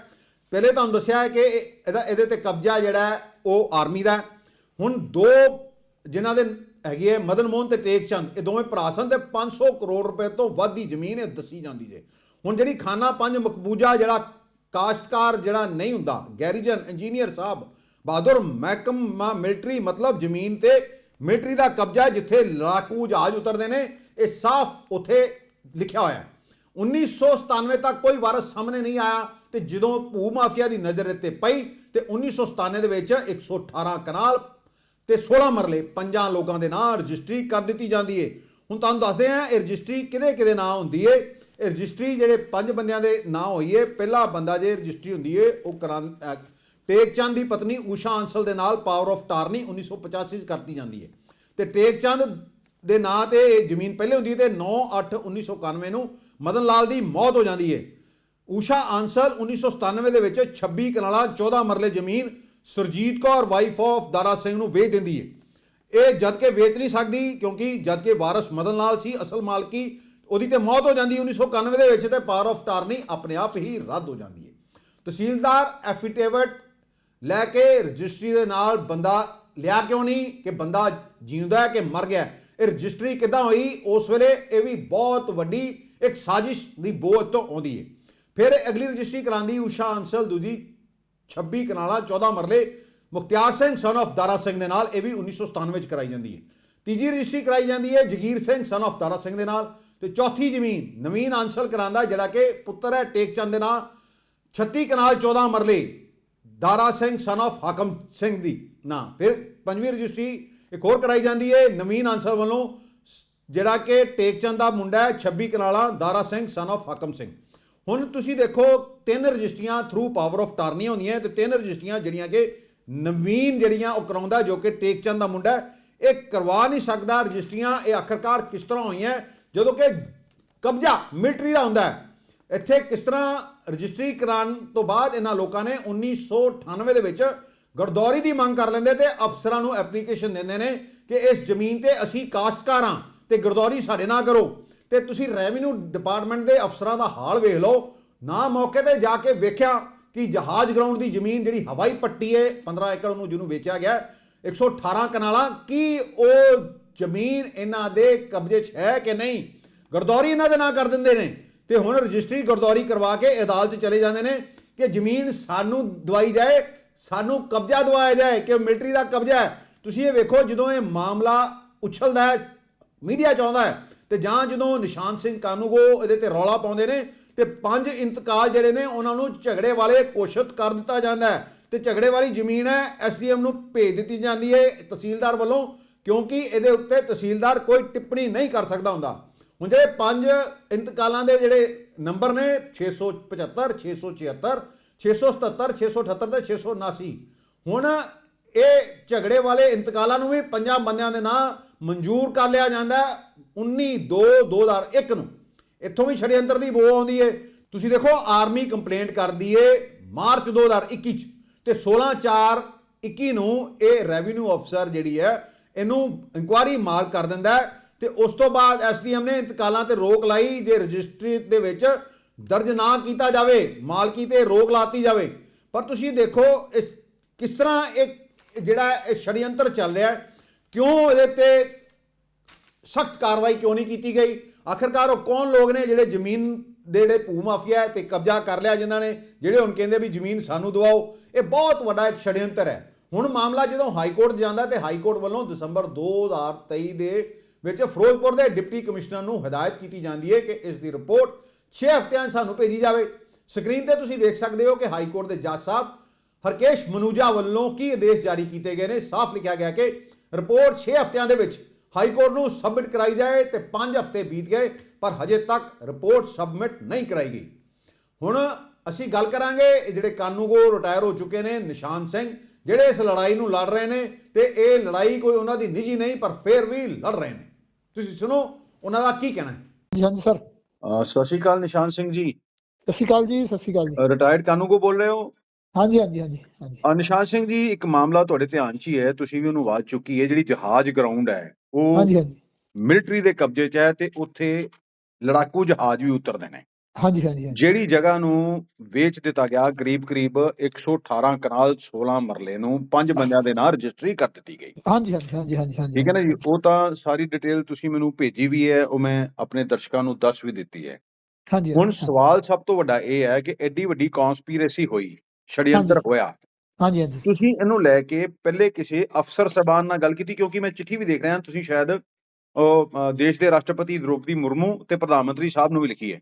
ਪਹਿਲੇ ਤੁਹਾਨੂੰ ਦੱਸਿਆ ਹੈ ਕਿ ਇਹਦਾ ਇਹਦੇ ਤੇ ਕਬਜ਼ਾ ਜਿਹੜਾ ਹੈ, ਉਹ ਆਰਮੀ ਦਾ ਹੁਣ ਦੋ ਜਿਨ੍ਹਾਂ ਦੇ ਹੈਗੇ ਹੈ, ਮਦਨ ਮੋਹਨ ਤੇ ਟੇਕ ਚੰਦ, ਇਹ ਦੋਵੇਂ ਭਰਾ ਸਨ ਤੇ 500 ਕਰੋੜ ਰੁਪਏ ਤੋਂ ਵੱਧ ਦੀ ਜ਼ਮੀਨ ਇਹ ਦੱਸੀ ਜਾਂਦੀ ਜੇ। ਹੁਣ ਜਿਹੜੀ ਖਾਨਾ ਪੰਜ ਮਕਬੂਜਾ ਜਿਹੜਾ ਕਾਸ਼ਤਕਾਰ ਜਿਹੜਾ ਨਹੀਂ ਹੁੰਦਾ, ਗੈਰੀਜਨ ਇੰਜੀਨੀਅਰ ਸਾਹਿਬ ਬਹਾਦਰ ਮਹਿਕਮਾ ਮਿਲਟਰੀ ਮਤਲਬ ਜ਼ਮੀਨ ਤੇ ਮਿਲਟਰੀ ਦਾ ਕਬਜ਼ਾ ਜਿੱਥੇ ਲੜਾਕੂ ਜਹਾਜ਼ ਉਤਰਦੇ ਨੇ, ਇਹ ਸਾਫ਼ ਉੱਥੇ ਲਿਖਿਆ ਹੋਇਆ ਹੈ। 1997 ਤੱਕ ਕੋਈ ਵਾਰਸ ਸਾਹਮਣੇ ਨਹੀਂ ਆਇਆ ਤੇ ਜਦੋਂ ਭੂ ਮਾਫੀਆ ਦੀ ਨਜ਼ਰ ਇੱਥੇ ਪਈ ਤੇ 1997 ਦੇ ਵਿੱਚ 118 ਕਨਾਲ ਤੇ 16 ਮਰਲੇ ਪੰਜਾਂ ਲੋਕਾਂ ਦੇ ਨਾਂ ਰਜਿਸਟਰੀ ਕਰ ਦਿੱਤੀ ਜਾਂਦੀ ਏ। ਹੁਣ ਤੁਹਾਨੂੰ ਦੱਸਦੇ ਆ ਇਹ ਰਜਿਸਟਰੀ ਕਿਹਦੇ ਕਿਹਦੇ ਨਾਂ ਹੁੰਦੀ ਏ। ਇਹ ਰਜਿਸਟਰੀ ਜਿਹੜੇ ਪੰਜ ਬੰਦਿਆਂ ਦੇ ਨਾਂ ਹੋਈ ਏ। ਪਹਿਲਾ ਬੰਦਾ ਜੇ ਰਜਿਸਟਰੀ ਹੁੰਦੀ ਏ, ਉਹ ਕਰਾਂ ਅਹ, ਟੇਕ ਚੰਦ ਦੀ ਪਤਨੀ ਊਸ਼ਾ ਆਂਸਲ ਦੇ ਨਾਲ ਪਾਵਰ ਆਫ ਟਾਰਨੀ 1985 ਚ ਕਰਤੀ ਜਾਂਦੀ ਹੈ। ਤੇ ਟੇਕ ਚੰਦ ਦੇ ਨਾਂ ਤੇ ਇਹ ਜ਼ਮੀਨ ਪਹਿਲੇ ਹੁੰਦੀ ਤੇ 9/8/1991 ਨੂੰ ਮਦਨ ਲਾਲ ਦੀ ਮੌਤ ਹੋ ਜਾਂਦੀ ਹੈ। ਊਸ਼ਾ ਆਂਸਲ 1997 ਦੇ ਵਿੱਚ 26 ਕਨਾਲਾਂ 14 ਮਰਲੇ ਜ਼ਮੀਨ ਸੁਰਜੀਤ ਕੌਰ ਵਾਈਫ ਆਫ ਦਾਰਾ ਸਿੰਘ ਨੂੰ ਵੇਚ ਦਿੰਦੀ ਹੈ। ਇਹ ਜਦ ਕੇ ਵੇਚ ਨਹੀਂ ਸਕਦੀ ਕਿਉਂਕਿ ਜਦ ਕੇ ਵਾਰਸ ਮਦਨ ਲਾਲ ਸੀ ਅਸਲ ਮਾਲਕੀ ਉਹਦੀ ਤੇ ਮੌਤ ਹੋ ਜਾਂਦੀ 1991 ਦੇ ਵਿੱਚ ਤੇ ਪਾਵਰ ਆਫ ਟਾਰਨੀ ਆਪਣੇ ਆਪ ਹੀ ਰੱਦ ਹੋ ਜਾਂਦੀ ਹੈ। ਤਹਿਸੀਲਦਾਰ ਐਫੀਟੇਵਟ ਲੈ ਕੇ ਰਜਿਸਟਰੀ ਦੇ ਨਾਲ ਬੰਦਾ ਲਿਆ ਕਿਉਂ ਨਹੀਂ ਕਿ ਬੰਦਾ ਜਿਉਂਦਾ ਹੈ ਕਿ ਮਰ ਗਿਆ ਇਹ ਰਜਿਸਟਰੀ ਕਿਦਾਂ ਹੋਈ? ਉਸ ਵੇਲੇ ਇਹ ਵੀ ਬਹੁਤ ਵੱਡੀ ਇੱਕ ਸਾਜ਼ਿਸ਼ ਦੀ ਬੋਝ ਤੋਂ ਆਉਂਦੀ ਹੈ। ਫਿਰ ਅਗਲੀ ਰਜਿਸਟਰੀ ਕਰਾਂਦੀ ਊਸ਼ਾ ਅੰਸਲ, ਦੂਜੀ 26 ਕਨਾਲਾਂ 14 ਮਰਲੇ, ਮੁਖਤਿਆਰ ਸਿੰਘ ਸਨ of ਦਾਰਾ ਸਿੰਘ ਦੇ ਨਾਲ, ਇਹ ਵੀ 1997 ਵਿੱਚ ਕਰਾਈ ਜਾਂਦੀ ਹੈ। ਤੀਜੀ ਰਜਿਸਟਰੀ ਕਰਾਈ ਜਾਂਦੀ ਹੈ ਜਗੀਰ ਸਿੰਘ ਸਨ of ਦਾਰਾ ਸਿੰਘ ਦੇ ਨਾਲ ਤੇ ਚੌਥੀ ਜ਼ਮੀਨ ਨਵੀਨ ਅੰਸਲ ਕਰਾਂਦਾ ਜਿਹੜਾ ਕਿ ਪੁੱਤਰ ਹੈ ਟੇਕਚੰਦ ਦੇ ਨਾਲ। 36 ਕਨਾਲ 14 ਮਰਲੇ ਦਾਰਾ ਸਿੰਘ ਸਨ of ਹਾਕਮ ਸਿੰਘ ਦੀ ਨਾ ਫਿਰ ਪੰਜਵੀਂ ਰਜਿਸਟਰੀ ਇੱਕ ਹੋਰ ਕਰਾਈ ਜਾਂਦੀ ਹੈ ਨਵੀਨ ਆਂਸਰ ਵੱਲੋਂ ਸ- ਜਿਹੜਾ ਕਿ ਟੇਕਚੰਦ ਦਾ ਮੁੰਡਾ ਹੈ 26 ਕਨਾਲਾਂ, ਦਾਰਾ ਸਿੰਘ ਸਨ of ਹਾਕਮ ਸਿੰਘ। ਹੁਣ ਤੁਸੀਂ ਦੇਖੋ, ਤਿੰਨ ਰਜਿਸਟਰੀਆਂ ਥਰੂ ਪਾਵਰ ਆਫ ਟਾਰਨੀ ਹੁੰਦੀਆਂ, ਤੇ ਤਿੰਨ ਰਜਿਸਟਰੀਆਂ ਜਿਹੜੀਆਂ ਕਿ ਨਵੀਨ ਜਿਹੜੀਆਂ ਉਹ ਕਰਾਉਂਦਾ, ਜੋ ਕਿ ਟੇਕਚੰਦ ਦਾ ਮੁੰਡਾ ਇਹ ਕਰਵਾ ਨਹੀਂ ਸਕਦਾ ਰਜਿਸਟਰੀਆਂ, ਇਹ ਆਖਰਕਾਰ ਕਿਸ ਤਰ੍ਹਾਂ ਹੋਈਆਂ, ਜਦੋਂ ਕਿ ਕਬਜ਼ਾ ਮਿਲਟਰੀ ਦਾ ਹੁੰਦਾ ਹੈ। ਇੱਥੇ ਕਿਸ ਤਰ੍ਹਾਂ ਰਜਿਸਟਰੀ ਕਰਾਉਣ ਤੋਂ ਬਾਅਦ ਇਹਨਾਂ ਲੋਕਾਂ ਨੇ 1998 ਦੇ ਵਿੱਚ ਗਰਦੌਰੀ ਦੀ ਮੰਗ ਕਰ ਲੈਂਦੇ ਤੇ ਅਫਸਰਾਂ ਨੂੰ ਐਪਲੀਕੇਸ਼ਨ ਦਿੰਦੇ ਨੇ ਕਿ ਇਸ ਜ਼ਮੀਨ ਤੇ ਅਸੀਂ ਕਾਸ਼ਤਕਾਰ ਹਾਂ ਤੇ ਗਰਦੌਰੀ ਸਾਡੇ ਨਾਲ ਕਰੋ। ਤੇ ਤੁਸੀਂ ਰੈਵਨਿਊ ਡਿਪਾਰਟਮੈਂਟ ਦੇ ਅਫਸਰਾਂ ਦਾ ਹਾਲ ਵੇਖ ਲਓ। ਨਾ ਮੌਕੇ ਤੇ ਜਾ ਕੇ ਵੇਖਿਆ ਕਿ ਜਹਾਜ਼ ਗਰਾਊਂਡ ਦੀ ਜ਼ਮੀਨ ਜਿਹੜੀ ਹਵਾਈ ਪੱਟੀ ਹੈ 15 ਏਕੜ ਨੂੰ ਜਿਹਨੂੰ ਵੇਚਿਆ ਗਿਆ 118 ਕਨਾਲਾਂ, ਕੀ ਉਹ ਜ਼ਮੀਨ ਇਹਨਾਂ ਦੇ ਕਬਜ਼ੇ 'ਚ ਹੈ ਕਿ ਨਹੀਂ? ਗਰਦੌਰੀ ਇਹਨਾਂ ਦੇ ਨਾਂ ਕਰ ਦਿੰਦੇ ਨੇ। ਤੇ ਹੁਣ ਰਜਿਸਟਰੀ ਗਰਦੌਰੀ ਕਰਵਾ ਕੇ ਅਦਾਲਤ ਚਲੇ ਜਾਂਦੇ ਨੇ ਕਿ ਜ਼ਮੀਨ ਸਾਨੂੰ ਦਵਾਈ ਜਾਏ, ਸਾਨੂੰ ਕਬਜ਼ਾ ਦਵਾਇਆ ਜਾਏ ਕਿ ਮਿਲਟਰੀ ਦਾ ਕਬਜ਼ਾ ਹੈ। ਤੁਸੀਂ ਇਹ ਵੇਖੋ ਜਦੋਂ ਇਹ ਮਾਮਲਾ ਉਛਲਦਾ ਹੈ, ਮੀਡੀਆ ਚਾਹੁੰਦਾ ਹੈ ਤੇ ਜਾਂ ਜਦੋਂ ਨਿਸ਼ਾਨ ਸਿੰਘ ਕਾਨੂੰਗੋ ਇਹਦੇ ਤੇ ਰੌਲਾ ਪਾਉਂਦੇ ਨੇ ਤੇ ਪੰਜ ਇੰਤਕਾਲ ਜਿਹੜੇ ਨੇ ਉਹਨਾਂ ਨੂੰ ਝਗੜੇ ਵਾਲੇ ਘੋਸ਼ਿਤ ਕਰ ਦਿੱਤਾ ਜਾਂਦਾ ਹੈ। ਤੇ ਝਗੜੇ ਵਾਲੀ ਜ਼ਮੀਨ ਹੈ, ਐਸਡੀਐਮ ਨੂੰ ਭੇਜ ਦਿੱਤੀ ਜਾਂਦੀ ਹੈ ਤਹਿਸੀਲਦਾਰ ਵੱਲੋਂ ਕਿਉਂਕਿ ਇਹਦੇ ਉੱਤੇ ਤਹਿਸੀਲਦਾਰ ਕੋਈ ਟਿੱਪਣੀ ਨਹੀਂ ਕਰ ਸਕਦਾ ਹੁੰਦਾ। ਹੁਣ ਜਿਹੜੇ ਪੰਜ ਇੰਤਕਾਲਾਂ ਦੇ ਜਿਹੜੇ ਨੰਬਰ ਨੇ 675 676 677 678 ਤੇ 679 ਹੁਣ ਇਹ ਝਗੜੇ ਵਾਲੇ ਇੰਤਕਾਲਾਂ ਨੂੰ ਵੀ ਪੰਜਾਂ ਬੰਦਿਆਂ ਦੇ ਨਾਂ ਮਨਜ਼ੂਰ ਕਰ ਲਿਆ ਜਾਂਦਾ ਹੈ 19 2 2001 ਨੂੰ। ਇੱਥੋਂ ਵੀ ਛੜਯੰਤਰ ਦੀ ਬੋ ਆਉਂਦੀ ਏ। ਤੁਸੀਂ ਦੇਖੋ, ਆਰਮੀ ਕੰਪਲੇਂਟ ਕਰਦੀ ਏ ਮਾਰਚ 2021 ਚ ਤੇ 16 4 21 ਨੂੰ ਇਹ ਰੈਵਨਿਊ ਅਫਸਰ ਜਿਹੜੀ ਹੈ, ਇਹਨੂੰ ਇਨਕੁਆਰੀ ਮਾਰਕ ਕਰ ਦਿੰਦਾ ਹੈ। ਤੇ ਉਸ ਤੋਂ ਬਾਅਦ ਐਸਡੀਐਮ ਨੇ ਇੰਤਕਾਲਾਂ ਤੇ ਰੋਕ ਲਾਈ ਜੇ ਰਜਿਸਟਰੀ ਦੇ ਵਿੱਚ ਦਰਜ ਨਾ ਕੀਤਾ ਜਾਵੇ, ਮਾਲਕੀ ਤੇ ਰੋਕ ਲਾਤੀ ਜਾਵੇ। ਪਰ ਤੁਸੀਂ ਦੇਖੋ, ਇਸ ਕਿਸ ਤਰ੍ਹਾਂ ਇਹ ਜਿਹੜਾ ਇਹ ਛੜਯੰਤਰ ਚੱਲ ਰਿਹਾ ਕਿਉਂ ਇਹਦੇ ਤੇ ਸਖਤ ਕਾਰਵਾਈ ਕਿਉਂ ਨਹੀਂ ਕੀਤੀ ਗਈ? ਆਖਰਕਾਰ ਉਹ ਕੌਣ ਲੋਕ ਨੇ ਜਿਹੜੇ ਜ਼ਮੀਨ ਦੇ ਜਿਹੜੇ ਭੂ ਮਾਫੀਆ ਹੈ ਤੇ ਕਬਜ਼ਾ ਕਰ ਲਿਆ ਜਿਨ੍ਹਾਂ ਨੇ, ਜਿਹੜੇ ਹੁਣ ਕਹਿੰਦੇ ਵੀ ਜ਼ਮੀਨ ਸਾਨੂੰ ਦਿਵਾਓ? ਇਹ ਬਹੁਤ ਵੱਡਾ ਇੱਕ ਛੜਯੰਤਰ ਹੈ। ਹੁਣ ਮਾਮਲਾ ਜਦੋਂ ਹਾਈ ਕੋਰਟ ਜਾਂਦਾ ਤੇ ਹਾਈ ਕੋਰਟ ਵੱਲੋਂ ਦਸੰਬਰ 2023 ਦੇ ਵਿੱਚ ਫਿਰੋਜ਼ਪੁਰ ਦੇ ਡਿਪਟੀ ਕਮਿਸ਼ਨਰ ਨੂੰ ਹਦਾਇਤ ਕੀਤੀ ਜਾਂਦੀ ਹੈ ਕਿ ਇਸ ਦੀ ਰਿਪੋਰਟ 6 ਹਫ਼ਤਿਆਂ 'ਚ ਸਾਨੂੰ ਭੇਜੀ ਜਾਵੇ। ਸਕਰੀਨ ਤੇ ਤੁਸੀਂ ਵੇਖ ਸਕਦੇ ਹੋ ਕਿ ਹਾਈ ਕੋਰਟ ਦੇ ਜੱਜ ਸਾਹਿਬ ਹਰਕੇਸ਼ ਮਨੂਜਾ ਵੱਲੋਂ ਕੀ ਆਦੇਸ਼ ਜਾਰੀ ਕੀਤੇ ਗਏ ਨੇ? ਸਾਫ਼ ਲਿਖਿਆ ਗਿਆ ਕਿ ਰਿਪੋਰਟ 6 ਹਫ਼ਤਿਆਂ ਦੇ ਵਿੱਚ ਹਾਈ ਕੋਰਟ ਨੂੰ ਸਬਮਿਟ ਕਰਾਈ ਜਾਏ ਤੇ 5 ਹਫ਼ਤੇ ਬੀਤ ਗਏ, ਪਰ ਹਜੇ ਤੱਕ ਰਿਪੋਰਟ ਸਬਮਿਟ ਨਹੀਂ ਕਰਾਈ ਗਈ। ਹੁਣ ਅਸੀਂ ਗੱਲ ਕਰਾਂਗੇ ਜਿਹੜੇ ਕਾਨੂੰਗੋ ਰਿਟਾਇਰ ਹੋ ਚੁੱਕੇ ਨੇ ਨਿਸ਼ਾਨ ਸਿੰਘ, ਜਿਹੜੇ ਇਸ ਲੜਾਈ ਨੂੰ ਲੜ ਰਹੇ ਨੇ ਤੇ ਇਹ ਲੜਾਈ ਕੋਈ ਉਹਨਾਂ ਦੀ ਨਿੱਜੀ ਨਹੀਂ, ਪਰ ਫੇਰ ਵੀ ਲੜ ਰਹੇ ਨੇ। ਤੁਸੀਂ ਸੁਣੋ ਉਹਨਾਂ ਦਾ ਕੀ ਕਹਿਣਾ ਹੈ? ਜੀ ਹਾਂਜੀ ਸਰ। ਸਤਿ ਸ਼੍ਰੀ ਅਕਾਲ ਨਿਸ਼ਾਨ ਸਿੰਘ ਜੀ। ਸਤਿ ਸ਼੍ਰੀ ਅਕਾਲ ਜੀ ਸਤਿ ਸ਼੍ਰੀ ਅਕਾਲ ਜੀ। ਰਿਟਾਇਰਡ ਕਾਨੂੰਗੋ ਬੋਲ ਰਹੇ ਹੋ? ਹਾਂਜੀ ਹਾਂਜੀ ਹਾਂਜੀ ਹਾਂਜੀ। ਨਿਸ਼ਾਨ ਸਿੰਘ ਜੀ ਇੱਕ ਮਾਮਲਾ ਤੁਹਾਡੇ ਧਿਆਨ 'ਚ ਹੀ ਹੈ ਤੁਸੀਂ ਵੀ ਉਹਨੂੰ ਆਵਾਜ਼ ਚੁੱਕੀ ਹੈ ਜਿਹੜੀ ਜਹਾਜ਼ ਗਰਾਊਂਡ ਹੈ ਉਹ ਹਾਂਜੀ ਹਾਂਜੀ। ਮਿਲਟਰੀ ਦੇ ਕਬਜ਼ੇ 'ਚ ਹੈ ਤੇ ਉੱਥੇ ਲੜਾਕੂ ਜਹਾਜ਼ ਵੀ ਉਤਰਦੇ ਨੇ। ਹਾਂਜੀ ਹਾਂਜੀ ਹਾਂਜੀ। ਜਿਹੜੀ ਜਗ੍ਹਾ ਨੂੰ ਵੇਚ ਦਿੱਤਾ ਗਿਆ ਕਰੀਬ ਕਰੀਬ 118 ਕਨਾਲ 16 ਮਰਲੇ ਨੂੰ ਪੰਜ ਬੰਦਿਆਂ ਦੇ ਨਾਂ ਰਜਿਸਟਰੀ ਕਰ ਦਿੱਤੀ ਗਈ। ਹਾਂਜੀ ਹਾਂਜੀ ਹਾਂਜੀ ਹਾਂਜੀ ਹਾਂਜੀ ਠੀਕ ਹੈ ਨਾ ਜੀ? ਉਹ ਤਾਂ ਸਾਰੀ ਡਿਟੇਲ ਤੁਸੀਂ ਮੈਨੂੰ ਭੇਜੀ ਵੀ ਹੈ ਉਹ ਮੈਂ ਆਪਣੇ ਦਰਸ਼ਕਾਂ ਨੂੰ ਦੱਸ ਵੀ ਦਿੱਤੀ ਹੈ। ਹਾਂਜੀ ਹੁਣ ਸਵਾਲ ਸਭ ਤੋਂ ਵੱਡਾ ਇਹ ਹੈ ਕਿ ਐਡੀ ਵੱਡੀ ਕਨਸਪੀਰੇਸੀ ਹੋਈ ਛੜਯੰਤਰ ਹਾਂਜੀ। ਹੋਇਆ। ਹਾਂਜੀ ਹਾਂਜੀ। ਤੁਸੀਂ ਇਹਨੂੰ ਲੈ ਕੇ ਪਹਿਲੇ ਕਿਸੇ ਅਫਸਰ ਸਾਹਿਬਾਨ ਨਾਲ ਗੱਲ ਕੀਤੀ ਕਿਉਂਕਿ ਮੈਂ ਚਿੱਠੀ ਵੀ ਦੇਖ ਰਿਹਾ ਤੁਸੀਂ ਸ਼ਾਇਦ ਦੇਸ਼ ਦੇ ਰਾਸ਼ਟਰਪਤੀ ਦ੍ਰੋਪਦੀ ਮੁਰਮੂ ਤੇ ਪ੍ਰਧਾਨ ਮੰਤਰੀ ਸਾਹਿਬ ਨੂੰ ਵੀ ਲਿਖੀ ਹੈ।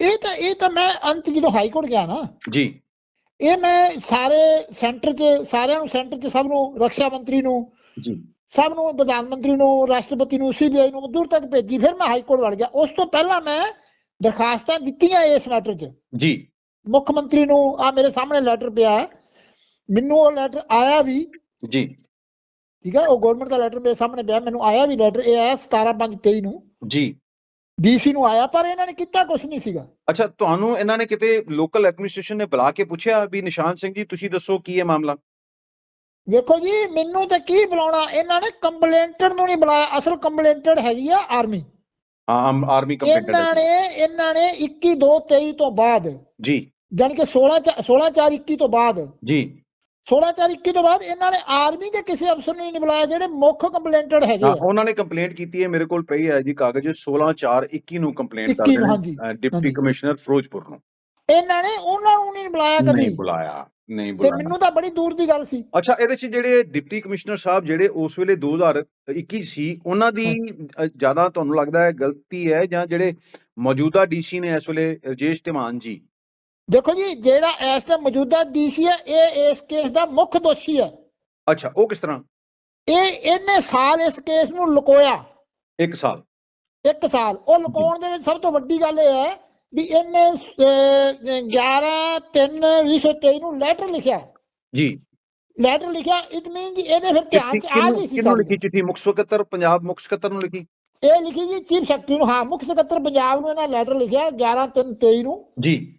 ਇਹ ਤਾਂ ਇਹ ਤਾਂ ਮੈਂ ਅੰਤ ਜਦੋਂ ਹਾਈ ਕੋਰਟ ਗਿਆ ਨਾ ਜੀ। ਇਹ ਮੈਂ ਸਾਰੇ ਸੈਂਟਰ 'ਚ ਸਾਰਿਆਂ ਨੂੰ ਸੈਂਟਰ 'ਚ ਸਭ ਨੂੰ ਰੱਖਿਆ ਮੰਤਰੀ ਨੂੰ ਜੀ। ਸਭ ਨੂੰ ਪ੍ਰਧਾਨ ਮੰਤਰੀ ਨੂੰ ਰਾਸ਼ਟਰਪਤੀ ਨੂੰ ਸੀਬੀਆਈ ਨੂੰ ਦੂਰ ਤੱਕ ਭੇਜੀ ਫਿਰ ਮੈਂ ਹਾਈ ਕੋਰਟ ਵੜ ਗਿਆ। ਉਸ ਤੋਂ ਪਹਿਲਾਂ ਮੈਂ ਦਰਖਾਸਤਾਂ ਦਿੱਤੀਆਂ ਇਸ ਮੈਟਰ 'ਚ। ਜੀ। ਮੁੱਖ ਮੰਤਰੀ ਨੂੰ ਆ ਮੇਰੇ ਸਾਹਮਣੇ ਲੈਟਰ ਪਿਆ ਹੈ। ਮੈਨੂੰ ਉਹ ਲੈਟਰ ਆਇਆ ਵੀ ਜੀ। ਠੀਕ ਹੈ ਉਹ ਗਵਰਨਮੈਂਟ ਦਾ ਲੈਟਰ ਮੇਰੇ ਸਾਹਮਣੇ ਪਿਆ ਮੈਨੂੰ ਆਇਆ ਵੀ ਲੈਟਰ ਇਹ ਆਇਆ 17523 ਨੂੰ। ਜੀ। ਡੀਸੀ ਨੂੰ ਆਇਆ ਪਰ ਇਹਨਾਂ ਨੇ ਕੀਤਾ ਕੁਝ ਨਹੀਂ ਸੀਗਾ। ਅੱਛਾ ਤੁਹਾਨੂੰ ਇਹਨਾਂ ਨੇ ਕਿਤੇ ਲੋਕਲ ਐਡਮਿਨਿਸਟ੍ਰੇਸ਼ਨ ਨੇ ਬੁਲਾ ਕੇ ਪੁੱਛਿਆ ਵੀ ਨਿਸ਼ਾਨ ਸਿੰਘ ਜੀ ਤੁਸੀਂ ਦੱਸੋ ਕੀ ਹੈ ਮਾਮਲਾ? ਵੇਖੋ ਜੀ ਮੈਨੂੰ ਤਾਂ ਕੀ ਬੁਲਾਉਣਾ ਇਹਨਾਂ ਨੇ ਕੰਪਲੇਂਟਡ ਨੂੰ ਨਹੀਂ ਬੁਲਾਇਆ ਅਸਲ ਕੰਪਲੇਂਟਡ ਹੈਗੀ ਆ ਆਰਮੀ ਹਾਂ ਆਰਮੀ ਇਹਨਾਂ ਕੰਪਲੇਂਟਡ ਨੇ ਇਹਨਾਂ ਨੇ 21 2 23 ਤੋਂ ਬਾਅਦ ਜੀ। ਕਿ 16 ਚ- 16 4 21 ਤੋਂ ਬਾਅਦ ਜੀ। 16 4 21 ਤੋਂ ਬਾਅਦ ਇਹਨਾਂ ਨੇ ਆਰਮੀ ਦੇ ਕਿਸੇ ਅਫਸਰ ਨੂੰ ਨਹੀਂ ਬੁਲਾਇਆ ਜਿਹੜੇ ਮੁੱਖ ਕੰਪਲੇਂਟਡ ਹੈਗੇ ਆ। ਉਹਨਾਂ ਨੇ ਕੰਪਲੇਂਟ ਕੀਤੀ ਹੈ ਮੇਰੇ ਕੋਲ ਪਈ ਹੈ ਜੀ ਕਾਗਜ਼ 16 4 21 ਨੂੰ ਕੰਪਲੇਂਟ 21 ਕਰਦੇ ਨੂੰ, ਡਿਪਟੀ। ਕਮਿਸ਼ਨਰ ਫਿਰੋਜ਼ਪੁਰ ਨੂੰ। ਇਹਨਾਂ ਨੇ ਉਹਨਾਂ ਨੂੰ ਨਹੀਂ ਬੁਲਾਇਆ ਕਦੀ। ਨਹੀਂ ਬੁਲਾਇਆ ਨਹੀਂ ਤੇ ਬੁਲਾਇਆ। ਮੈਨੂੰ ਤਾਂ ਬੜੀ ਦੂਰ ਦੀ ਗੱਲ ਸੀ। ਅੱਛਾ ਇਹਦੇ ਚ ਜਿਹੜੇ ਡਿਪਟੀ ਕਮਿਸ਼ਨਰ ਸਾਹਿਬ ਜਿਹੜੇ ਉਸ ਵੇਲੇ 2021 ਸੀ ਉਹਨਾਂ ਦੀ ਜ਼ਿਆਦਾ ਤੁਹਾਨੂੰ ਲੱਗਦਾ ਹੈ ਗਲਤੀ ਹੈ ਜਾਂ ਜਿਹੜੇ ਮੌਜੂਦਾ ਡੀਸੀ ਨੇ ਇਸ ਵੇਲੇ ਰਜੇਸ਼ ਧਮਾਨ ਜੀ ਦੇਖੋ ਜੀ ਜਿਹੜਾ ਇਸ ਟਾਈਮ ਮੌਜੂਦਾ ਡੀਸੀ ਹੈ ਇਹ ਇਸ ਕੇਸ ਦਾ ਮੁੱਖ ਦੋਸ਼ੀ ਹੈ। ਅੱਛਾ ਉਹ ਕਿਸ ਤਰ੍ਹਾਂ? ਇਹ ਇਹਨੇ ਸਾਲ ਇਸ ਕੇਸ ਨੂੰ ਲੁਕੋਇਆ। 1 ਸਾਲ। ਇੱਕ ਸਾਲ। ਉਹ ਲੁਕਾਉਣ ਦੇ ਵਿੱਚ ਸਭ ਤੋਂ ਵੱਡੀ ਗੱਲ ਇਹ ਹੈ ਵੀ ਇਹਨੇ 11 3 2023 ਨੂੰ ਲੈਟਰ ਲਿਖਿਆ। ਜੀ। ਲੈਟਰ ਲਿਖਿਆ ਇਟ ਮੀਨ ਜੀ ਇਹਦੇ ਫਿਰ ਧਿਆਨ ਚ ਆ ਗਈ ਸੀ ਕਿਹਨੂੰ। ਲਿਖੀ ਚਿੱਠੀ? ਮੁੱਖ ਸਕੱਤਰ ਪੰਜਾਬ ਮੁੱਖ ਸਕੱਤਰ ਨੂੰ ਲਿਖੀ? ਇਹ ਲਿਖੀ ਜੀ ਚੀਫ ਸੈਕਟਰੀ ਨੂੰ। ਹਾਂ ਮੁੱਖ ਸਕੱਤਰ ਪੰਜਾਬ ਨੂੰ ਇਹਨਾਂ ਲੈਟਰ ਲਿਖਿਆ 11 3 23 ਨੂੰ। ਜੀ।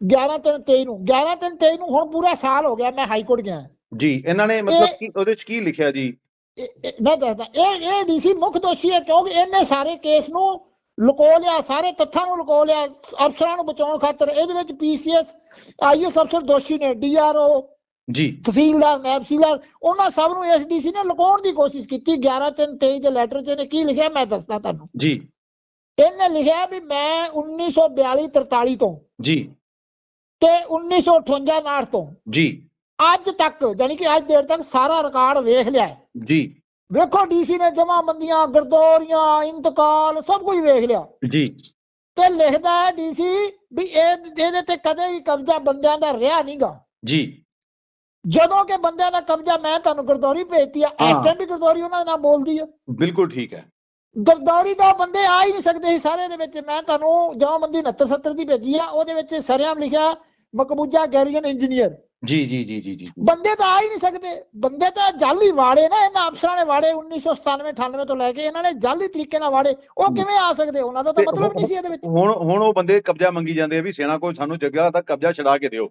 11 3 23 ਨੂੰ 11 3 23 ਨੂੰ ਹੁਣ ਪੂਰਾ ਸਾਲ ਹੋ ਗਿਆ ਮੈਂ ਹਾਈ ਕੋਰਟ ਗਿਆ। ਜੀ ਇਹਨਾਂ ਨੇ ਮਤਲਬ ਕੀ ਉਹਦੇ ਚ ਕੀ ਲਿਖਿਆ ਜੀ? ਮੈਂ ਦੱਸਦਾ ਇਹ ਇਹ ਡੀਸੀ ਮੁੱਖ ਦੋਸ਼ੀ ਹੈ ਕਿਉਂਕਿ ਇਹਨੇ ਸਾਰੇ ਕੇਸ ਨੂੰ ਲੁਕੋ ਲਿਆ ਸਾਰੇ ਤੱਥਾਂ ਨੂੰ ਲੁਕੋ ਲਿਆ ਅਫਸਰਾਂ ਨੂੰ ਬਚਾਉਣ ਖਾਤਰ। ਇਹਦੇ ਵਿੱਚ ਪੀਸੀਐਸ ਆਈਐਸ ਅਫਸਰ ਦੋਸ਼ੀ ਨੇ ਡੀਆਰਓ ਜੀ। ਤਹਿਸੀਲਦਾਰ ਨਾਇਬ ਤਹਿਸੀਲਦਾਰ ਉਹਨਾਂ ਸਭ ਨੂੰ ਐਸਡੀਸੀ ਨੇ ਲੁਕਾਉਣ ਦੀ ਕੋਸ਼ਿਸ਼ ਕੀਤੀ। 11 3 23 ਦੇ ਲੈਟਰ 'ਚ ਇਹਨੇ ਕੀ ਲਿਖਿਆ ਮੈਂ ਦੱਸਦਾ ਤੁਹਾਨੂੰ। ਜੀ। ਇਹਨੇ ਲਿਖਿਆ ਵੀ ਮੈਂ 1942 43 ਤੋਂ ਜੀ। ਤੇ 1958 ਨਾੜ ਤੋਂ ਜੀ। ਅੱਜ ਤੱਕ ਯਾਨੀ ਕਿ ਅੱਜ ਦੇਰ ਤੱਕ ਸਾਰਾ ਰਿਕਾਰਡ ਵੇਖ ਲਿਆ ਹੈ। ਜੀ। ਵੇਖੋ ਡੀਸੀ ਨੇ ਜਮਾਬੰਦੀਆਂ ਗਰਦੌਰੀਆਂ ਇੰਤਕਾਲ ਸਭ ਕੁਝ ਵੇਖ ਲਿਆ। ਜੀ। ਤੇ ਲਿਖਦਾ ਹੈ ਡੀਸੀ ਵੀ ਇਹ ਇਹਦੇ ਤੇ ਕਦੇ ਵੀ ਕਬਜ਼ਾ ਬੰਦਿਆਂ ਦਾ ਰਿਹਾ ਨਹੀਂਗਾ। ਜੀ। ਜਦੋਂ ਕਿ ਬੰਦਿਆਂ ਦਾ ਕਬਜ਼ਾ ਮੈਂ ਤੁਹਾਨੂੰ ਗਰਦੌਰੀ ਭੇਜਤੀ ਆ ਇਸ। ਟਾਈਮ ਵੀ ਗਰਦੌਰੀ ਉਹਨਾਂ ਦੇ ਨਾਲ ਬੋਲਦੀ ਆ। ਬਿਲਕੁਲ ਠੀਕ ਹੈ। ਗਰਦੌਰੀ ਦਾ ਬੰਦੇ ਆ ਹੀ ਨਹੀਂ ਸਕਦੇ ਸੀ ਸਾਰੇ ਦੇ ਵਿੱਚ। ਮੈਂ ਤੁਹਾਨੂੰ ਜਮਾਬੰਦੀ 69 70 ਦੀ ਭੇਜੀ ਆ ਉਹਦੇ ਵਿੱਚ ਸਰਿਆਮ ਲਿਖਿਆ ਮਕਬੂਜਾ ਗੈਰੀਅਨ ਇੰਜੀਨੀਅਰ। ਜੀ ਜੀ ਜੀ ਜੀ ਜੀ। ਬੰਦੇ ਤਾਂ ਆ ਹੀ ਨਹੀਂ ਸਕਦੇ। ਬੰਦੇ ਤਾਂ ਜਾਲੀ ਵਾੜੇ ਨਾ ਇਹਨਾਂ ਅਫਸਰਾਂ ਨੇ ਵਾੜੇ 1997 98 ਤੋਂ ਲੈ ਕੇ ਇਹਨਾਂ ਨੇ ਜਾਲੀ ਤਰੀਕੇ ਨਾਲ ਵਾੜੇ। ਉਹ ਕਿਵੇਂ ਆ ਸਕਦੇ? ਉਹਨਾਂ ਦਾ ਤਾਂ ਤੇ ਮਤਲਬ ਨਹੀਂ ਸੀ ਇਹਦੇ ਵਿੱਚ? ਹੁਣ ਹੁਣ ਉਹ ਬੰਦੇ ਕਬਜ਼ਾ ਮੰਗੀ ਜਾਂਦੇ ਆ ਵੀ ਸੈਨਾ ਕੋਲ ਸਾਨੂੰ ਜਗ੍ਹਾ ਦਾ ਕਬਜ਼ਾ ਛਡਾ ਕੇ ਦਿਓ।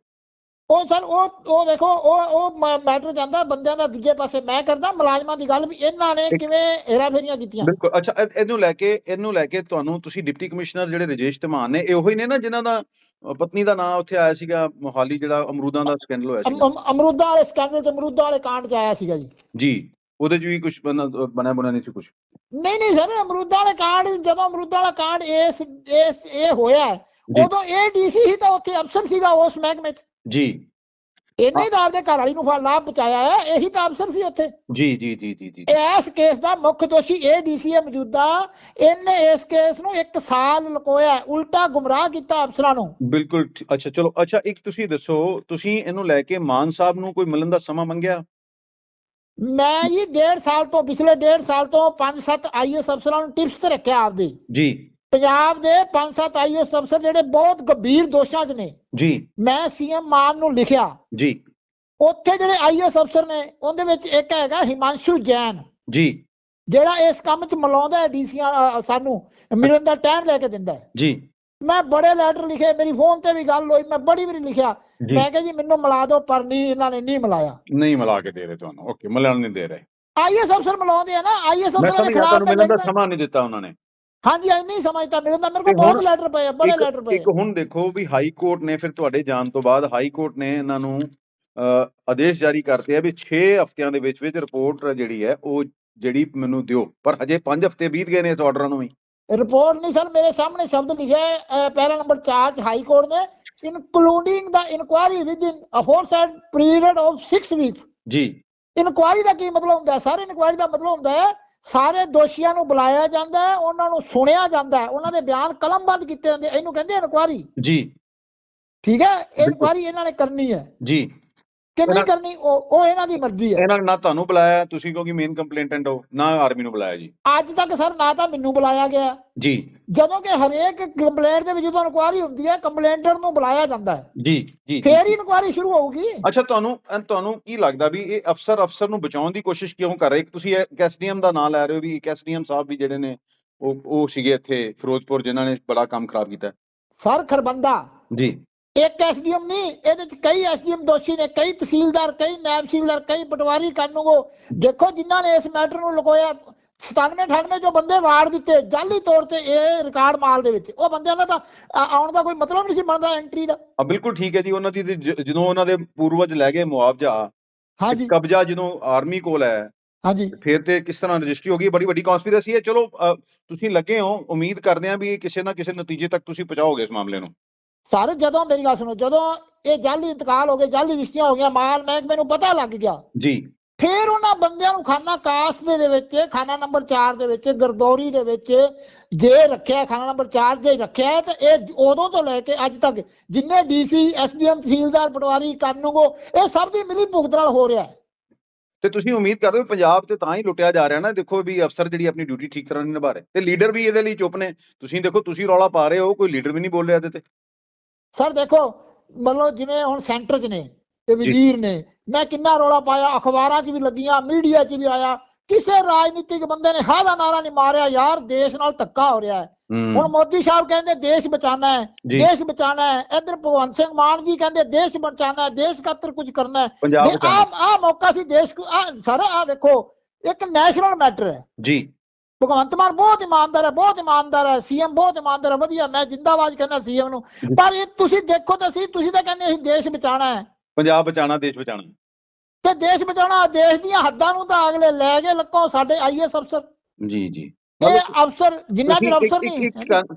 ਉਹ ਸਰ ਉਹ ਉਹ ਵੇਖੋ ਉਹ ਉਹ ਮੈਟਰ ਜਾਂਦਾ ਬੰਦਿਆਂ ਦਾ ਦੂਜੇ ਪਾਸੇ। ਮੈਂ ਕਰਦਾ ਮੁਲਾਜ਼ਮਾਂ ਦੀ ਗੱਲ ਵੀ ਇਹਨਾਂ ਨੇ ਕਿਵੇਂ ਹੇਰਾਫੇਰੀਆਂ ਕੀਤੀਆਂ। ਬਿਲਕੁਲ ਅੱਛਾ ਇਹ- ਇਹਨੂੰ ਲੈ ਕੇ ਇਹਨੂੰ ਲੈ ਕੇ ਤੁਹਾਨੂੰ ਤੁਸੀਂ ਡਿਪਟੀ ਕਮਿਸ਼ਨਰ ਜਿਹੜੇ ਰਜੇਸ਼ ਧਮਾਨ ਨੇ ਇਹੋ ਹੀ ਨੇ ਨਾ ਜਿਨ੍ਹਾਂ ਦਾ ਪਤਨੀ ਦਾ ਨਾਂ ਉੱਥੇ ਆਇਆ ਸੀਗਾ ਮੋਹਾਲੀ ਜਿਹੜਾ ਅਮਰੂਦਾਂ ਦਾ ਸਕੈਂਡਲ ਹੋਇਆ ਅਮ- ਅਮਰੂਦਾਂ ਵਾਲੇ ਸਕੈਂਡਲ ਚ ਅਮਰੂਦਾਂ ਵਾਲੇ ਕਾਂਡ ਚ ਆਇਆ ਸੀਗਾ ਜੀ। ਜੀ ਉਹਦੇ ਚ ਵੀ ਕੁਝ ਬਣਿਆ ਬਣਿਆ ਨਹੀਂ ਸੀ ਕੁਝ ਨਹੀਂ ਨਹੀਂ ਸਰ ਅਮਰੂਦਾਂ ਵਾਲੇ ਕਾਂਡ ਜਦੋਂ ਅਮਰੂਦਾਂ ਵਾਲਾ ਕਾਂਡ ਇਸ ਇਸ ਇਹ ਹੋਇਆ। ਉਦੋਂ ਇਹ ਡੀਸੀ ਹੀ ਤਾਂ ਉੱਥੇ ਅਫਸਰ ਸੀਗਾ ਉਸ ਮਹਿਕਮੇ 'ਚ। ਜੀ। ਇਹਨੇ ਤਾਂ ਆਪਦੇ ਘਰ ਵਾਲੀ ਨੂੰ ਲਾਭ ਬਚਾਇਆ ਹੈ ਇਹੀ ਤਾਂ ਅਫਸਰ ਸੀ ਉੱਥੇ। ਜੀ ਜੀ ਜੀ ਜੀ ਜੀ ਇਸ ਕੇਸ ਦਾ ਮੁੱਖ ਦੋਸ਼ੀ ਇਹ ਡੀਸੀ ਹੈ ਮੌਜੂਦਾ। ਇਹਨੇ ਇਸ ਕੇਸ ਨੂੰ 1 ਸਾਲ ਲੁਕੋਇਆ ਉਲਟਾ ਗੁੰਮਰਾਹ ਕੀਤਾ ਅਫਸਰਾਂ ਨੂੰ। ਬਿਲਕੁਲ ਅੱਛਾ ਚਲੋ ਅੱਛਾ ਇੱਕ ਤੁਸੀਂ ਦੱਸੋ ਤੁਸੀਂ ਇਹਨੂੰ ਲੈ ਕੇ ਮਾਨ ਸਾਹਿਬ ਨੂੰ ਕੋਈ ਮਿਲਣ ਦਾ ਸਮਾਂ ਮੰਗਿਆ? ਮੈਂ ਜੀ ਡੇਢ ਸਾਲ ਤੋਂ ਪਿਛਲੇ ਡੇਢ ਸਾਲ ਤੋਂ 5-7 ਆਈਐਸ ਅਫਸਰਾਂ ਨੂੰ ਟਿਪਸ ਤੇ ਰੱਖਿਆ ਆਪਦੇ। ਜੀ। ਪੰਜਾਬ ਦੇ 5-7 ਆਈਐਸ ਅਫਸਰ ਜਿਹੜੇ ਬਹੁਤ ਗੰਭੀਰ ਦੋਸ਼ਾਂ 'ਚ ਨੇ। ਜੀ। ਮੈਂ ਸੀਐਮ ਮਾਨ ਨੂੰ ਲਿਖਿਆ। ਜੀ। ਉੱਥੇ ਜਿਹੜੇ ਆਈਐਸ ਅਫਸਰ ਨੇ ਉਹਦੇ ਵਿੱਚ ਇੱਕ ਹੈਗਾ ਹਿਮਾਂਸ਼ੂ ਜੈਨ। ਜੀ। ਜਿਹੜਾ ਇਸ ਕੰਮ 'ਚ ਮਿਲਾਉਂਦਾ ਹੈ ਡੀਸੀਆਂ ਸਾਨੂੰ ਮਿਲਣ ਦਾ ਟਾਈਮ ਲੈ ਕੇ ਦਿੰਦਾ ਹੈ। ਜੀ। ਮੈਂ ਬੜੇ ਲੈਟਰ ਲਿਖੇ ਮੇਰੀ ਫੋਨ ਤੇ ਵੀ ਗੱਲ ਹੋਈ ਮੈਂ ਬੜੀ ਵਾਰੀ ਲਿਖਿਆ। ਮੈਂ ਕਿਹਾ ਜੀ ਮੈਨੂੰ ਮਿਲਾ ਦਿਓ ਪਰ ਨਹੀਂ ਇਹਨਾਂ ਨੇ ਨਹੀਂ ਮਿਲਾਇਆ। ਨਹੀਂ ਮਿਲਾ ਕੇ ਦੇ ਰਹੇ ਤੁਹਾਨੂੰ। ਓਕੇ ਮਿਲਣ ਨਹੀਂ ਦੇ ਰਹੇ। ਆਈਐਸ ਅਫਸਰ ਮਿਲਾਉਂਦੇ ਆ ਨਾ ਆਈਐਸ ਅਫਸਰਾਂ ਦੇ ਖਿਲਾਫ ਮਿਲਣ ਦਾ ਮੈਂ ਸਮਾਂ ਨਹੀਂ ਦਿੱਤਾ ਉਹਨਾਂ ਨੇ। ਹਾਂਜੀ ਇੰਨੀ ਸਮਝਤਾ ਮਿਲਣ ਦਾ ਮੇਰੇ ਕੋਲ ਤੇ ਹੁਣ ਬਹੁਤ ਲੈਟਰ ਪਏ ਆ ਬੜੇ ਲੈਟਰ ਪਏ ਇੱਕ ਹੁਣ ਦੇਖੋ ਵੀ ਹਾਈ ਕੋਰਟ ਨੇ ਫਿਰ ਤੁਹਾਡੇ ਜਾਣ ਤੋਂ ਬਾਅਦ ਹਾਈ ਕੋਰਟ ਨੇ ਇਹਨਾਂ ਨੂੰ ਆਦੇਸ਼ ਜਾਰੀ ਕਰਤੇ ਆ ਵੀ 6 ਹਫ਼ਤਿਆਂ ਦੇ ਵਿੱਚ ਵਿੱਚ ਰਿਪੋਰਟ ਜਿਹੜੀ ਹੈ ਉਹ ਜਿਹੜੀ ਮੈਨੂੰ ਦਿਓ। ਪਰ ਹਜੇ 5 ਹਫ਼ਤੇ ਬੀਤ ਗਏ ਨੇ ਇਸ ਆਰਡਰਾਂ ਨੂੰ ਵੀ। ਰਿਪੋਰਟ ਨਹੀਂ ਸਰ ਮੇਰੇ ਸਾਹਮਣੇ ਸ਼ਬਦ ਲਿਖਿਆ ਹੈ ਪੈਰਾ ਨੰਬਰ 4 ਚ ਹਾਈ ਕੋਰਟ ਨੇ including the inquiry within aforesaid period of 6 weeks ਜੀ। ਇਨਕੁਆਇਰੀ ਦਾ ਕੀ ਮਤਲਬ ਹੁੰਦਾ ਹੈ? ਸਰ ਇਨਕੁਆਇਰੀ ਦਾ ਮਤਲਬ ਹੁੰਦਾ ਹੈ ਸਾਰੇ ਦੋਸ਼ੀਆਂ ਨੂੰ ਬੁਲਾਇਆ ਜਾਂਦਾ ਹੈ ਉਹਨਾਂ ਨੂੰ ਸੁਣਿਆ ਜਾਂਦਾ ਹੈ। ਉਹਨਾਂ ਦੇ ਬਿਆਨ ਕਲਮਬੰਦ ਕੀਤੇ ਜਾਂਦੇ ਇਹਨੂੰ ਕਹਿੰਦੇ ਇਨਕੁਆਇਰੀ ਜੀ। ਠੀਕ ਹੈ? ਇਨਕੁਆਇਰੀ ਇਹਨਾਂ ਨੇ ਕਰਨੀ ਹੈ। ਜੀ। ਕਿ ਨਹੀਂ ਕਰਨੀ? ਉਹ ਉਹ ਇਹਨਾਂ ਦੀ ਮਰਜ਼ੀ ਹੈ। ਇਹਨਾਂ ਨੇ ਨਾ ਤੁਹਾਨੂੰ ਬੁਲਾਇਆ ਤੁਸੀਂ ਕਿਉਂਕਿ ਮੇਨ ਕੰਪਲੇਂਟੈਂਟ ਹੋ ਨਾ ਆਰਮੀ ਨੂੰ ਬੁਲਾਇਆ ਜੀ। ਅੱਜ ਤੱਕ ਸਰ ਨਾ ਤਾਂ ਮੈਨੂੰ ਬੁਲਾਇਆ ਗਿਆ। ਜੀ। ਜਦੋਂ ਕਿ ਹਰੇਕ ਕੰਪਲੇਂਟ ਦੇ ਵਿੱਚ ਜਦੋਂ ਇਨਕੁਆਇਰੀ ਹੁੰਦੀ ਹੈ ਕੰਪਲੇਂਟਰ ਨੂੰ ਬੁਲਾਇਆ ਜਾਂਦਾ ਹੈ। ਜੀ ਜੀ ਫੇਰ ਹੀ ਇਨਕੁਆਇਰੀ ਸ਼ੁਰੂ ਹੋਊਗੀ। ਅੱਛਾ ਤੁਹਾਨੂੰ ਤੁਹਾਨੂੰ ਕੀ ਲੱਗਦਾ ਵੀ ਇਹ ਅਫਸਰ ਅਫਸਰ ਨੂੰ ਬਚਾਉਣ ਦੀ ਕੋਸ਼ਿਸ਼ ਕਿਉਂ ਕਰ ਰਹੇ? ਤੁਸੀਂ ਇੱਕ ਐਸਡੀਐਮ ਦਾ ਨਾਮ ਲੈ ਰਹੇ ਹੋ ਵੀ ਇੱਕ ਐਸਡੀਐਮ ਸਾਹਿਬ ਵੀ ਜਿਹੜੇ ਨੇ ਉਹ ਉਹ ਸੀਗੇ ਇੱਥੇ ਫਿਰੋਜ਼ਪੁਰ ਜਿਨ੍ਹਾਂ ਨੇ ਬੜਾ ਕੰਮ ਖਰਾਬ ਕੀਤਾ। ਸਰ ਖਰਬੰਦਾ। ਜੀ। ਇੱਕ ਐਸਡੀਐਮ ਨਹੀਂ ਇਹਦੇ ਚ ਕਈ ਐਸਡੀਐਮ ਦੋਸ਼ੀ ਨੇ ਕਈ ਤਹਿਸੀਲਦਾਰ ਕਈ ਨਾਇਬ ਤਹਿਸੀਲਦਾਰ ਕਈ ਪਟਵਾਰੀ ਕਾਨੂੰਗੋ ਦੇਖੋ ਜਿਨ੍ਹਾਂ ਨੇ ਇਸ ਮੈਟਰ ਨੂੰ ਲੁਕੋਇਆ 97 98 ਜੋ ਬੰਦੇ ਵਾੜ ਦਿੱਤੇ ਜਾਲੀ ਤੌਰ ਤੇ ਇਹ ਰਿਕਾਰਡ ਮਾਲ ਦੇ ਵਿੱਚ। ਉਹ ਬੰਦਿਆਂ ਦਾ ਤਾਂ ਆ- ਆਉਣ ਦਾ ਕੋਈ ਮਤਲਬ ਨਹੀਂ ਸੀ ਬਣਦਾ ਐਂਟਰੀ ਦਾ। ਆ ਬਿਲਕੁਲ ਠੀਕ ਹੈ ਜੀ ਉਹਨਾਂ ਦੀ ਜਦੋਂ ਉਹਨਾਂ ਦੇ ਪੂਰਵਜ ਲੈ ਗਏ ਮੁਆਵਜ਼ਾ ਹਾਂਜੀ। ਕਬਜ਼ਾ ਜਦੋਂ ਆਰਮੀ ਕੋਲ ਹੈ ਹਾਂਜੀ। ਫਿਰ ਤੇ ਕਿਸ ਤਰ੍ਹਾਂ ਰਜਿਸਟਰੀ ਹੋ ਗਈ? ਬੜੀ ਵੱਡੀ ਕਨਸਪੀਰੇਸੀ ਹੈ। ਚਲੋ ਤੁਸੀਂ ਲੱਗੇ ਹੋ ਉਮੀਦ ਕਰਦੇ ਹਾਂ ਵੀ ਕਿਸੇ ਨਾ ਕਿਸੇ ਨਤੀਜੇ ਤੱਕ ਤੁਸੀਂ ਪਹੁੰਚਾਓਗੇ ਇਸ ਮਾਮਲੇ ਨੂੰ। ਸਾਰੇ ਜਦੋਂ ਮੇਰੀ ਗੱਲ ਸੁਣੋ ਜਦੋਂ ਇਹ ਜਾਲੀ ਇੰਤਕਾਲ ਹੋ ਗਏ ਜਾਲੀ ਰਿਸ਼ਤੀਆਂ ਹੋ ਗਈਆਂ ਮਾਲ ਮਹਿਕਮੇ ਨੂੰ ਪਤਾ ਲੱਗ ਗਿਆ। ਜੀ। ਫਿਰ ਉਹਨਾਂ ਬੰਦਿਆਂ ਨੂੰ ਖਾਨਾ ਕਾਸ ਦੇ ਦੇ ਵਿੱਚ ਖਾਨਾ ਨੰਬਰ 4 ਦੇ ਵਿੱਚ ਗਰਦੌਰੀ ਦੇ ਵਿੱਚ ਜੇ ਰੱਖਿਆ ਖਾਨਾ ਨੰਬਰ 4 ਜੇ ਰੱਖਿਆ ਹੈ ਤੇ ਇਹ ਉਦੋਂ ਤੋਂ ਲੈ ਕੇ ਅੱਜ ਤੱਕ ਜਿੰਨੇ ਡੀਸੀ ਐਸਡੀਐਮ ਤਹਿਸੀਲਦਾਰ ਪਟਵਾਰੀ ਕਾਨੂੰਗੋ ਇਹ ਸਭ ਦੀ ਮਿਲੀ ਭੁਗਤ ਨਾਲ ਹੋ ਰਿਹਾ। ਹੈ ਤੇ ਤੁਸੀਂ ਉਮੀਦ ਕਰਦੇ ਹੋ ਪੰਜਾਬ ਤੇ ਤਾਂ ਹੀ ਲੁੱਟਿਆ ਜਾ ਰਿਹਾ ਨਾ ਦੇਖੋ ਵੀ ਅਫਸਰ ਜਿਹੜੀ ਆਪਣੀ ਡਿਊਟੀ ਠੀਕ ਤਰ੍ਹਾਂ ਨਹੀਂ ਨਿਭਾ ਰਹੇ। ਤੇ ਲੀਡਰ ਵੀ ਇਹਦੇ ਲਈ ਚੁੱਪ ਨੇ। ਤੁਸੀਂ ਦੇਖੋ ਤੁਸੀਂ ਰੌਲਾ ਪਾ ਰਹੇ ਹੋ ਕੋਈ ਲੀਡਰ ਵੀ ਨਹੀਂ ਬੋਲ ਰਿਹਾ ਇਹਦੇ ਤੇ। ਸਰ ਦੇਖੋ ਮਤਲਬ ਜਿਵੇਂ ਹੁਣ ਸੈਂਟਰ 'ਚ ਨੇ ਤੇ ਵਜ਼ੀਰ ਨੇ ਮੈਂ ਕਿੰਨਾ ਰੌਲਾ ਪਾਇਆ ਅਖਬਾਰਾਂ 'ਚ ਵੀ ਲੱਗੀਆਂ ਮੀਡੀਆ 'ਚ ਵੀ ਆਇਆ। ਕਿਸੇ ਰਾਜਨੀਤਿਕ ਬੰਦੇ ਨੇ ਹਾਂ ਦਾ ਨਾਰਾ ਨਹੀਂ ਮਾਰਿਆ ਯਾਰ ਦੇਸ਼ ਨਾਲ ਧੱਕਾ ਹੋ ਰਿਹਾ ਹੈ। ਹੁਣ ਮੋਦੀ ਸਾਹਿਬ ਕਹਿੰਦੇ ਦੇਸ਼ ਬਚਾਣਾ ਹੈ। ਦੇਸ਼ ਬਚਾਣਾ ਹੈ। ਇਧਰ ਭਗਵੰਤ ਸਿੰਘ ਮਾਨ ਜੀ ਕਹਿੰਦੇ ਦੇਸ਼ ਬਚਾਣਾ ਹੈ ਦੇਸ਼ ਖਾਤਰ ਕੁਝ ਕਰਨਾ ਹੈ। ਆ ਆ ਮੌਕਾ ਸੀ ਦੇਸ਼ ਆ ਸਰ ਆ ਵੇਖੋ ਇੱਕ ਨੈਸ਼ਨਲ ਮੈਟਰ ਹੈ। ਜੀ। ਭਗਵੰਤ ਮਾਨ ਬਹੁਤ ਇਮਾਨਦਾਰ ਹੈ ਬਹੁਤ ਇਮਾਨਦਾਰ ਹੈ ਸੀਐਮ ਬਹੁਤ ਇਮਾਨਦਾਰ ਹੈ ਵਧੀਆ ਮੈਂ ਜਿੰਦਾਬਾਦ ਕਹਿੰਦਾ ਸੀਐਮ ਨੂੰ। ਪਰ ਇਹ ਤੁਸੀਂ ਦੇਖੋ ਤਾਂ ਸੀ ਤੁਸੀਂ ਤਾਂ ਕਹਿੰਦੇ ਅਸੀਂ ਦੇਸ਼ ਬਚਾਣਾ ਹੈ। ਪੰਜਾਬ ਬਚਾਣਾ ਦੇਸ਼ ਬਚਾਣਾ ਤੇ ਦੇਸ਼ ਬਚਾਉਣਾ ਦੇਸ਼ ਦੀਆਂ ਹੱਦਾਂ ਨੂੰ ਤਾਂ ਅਗਲੇ ਲੈ ਗਏ ਲੱਕੋ ਸਾਡੇ ਆਈਐਸ ਅਫਸਰ ਜੀ ਜੀ। ਇਹ ਅਫਸਰ ਜਿੰਨਾ ਚਿਰ ਅਫਸਰ ਨਹੀਂ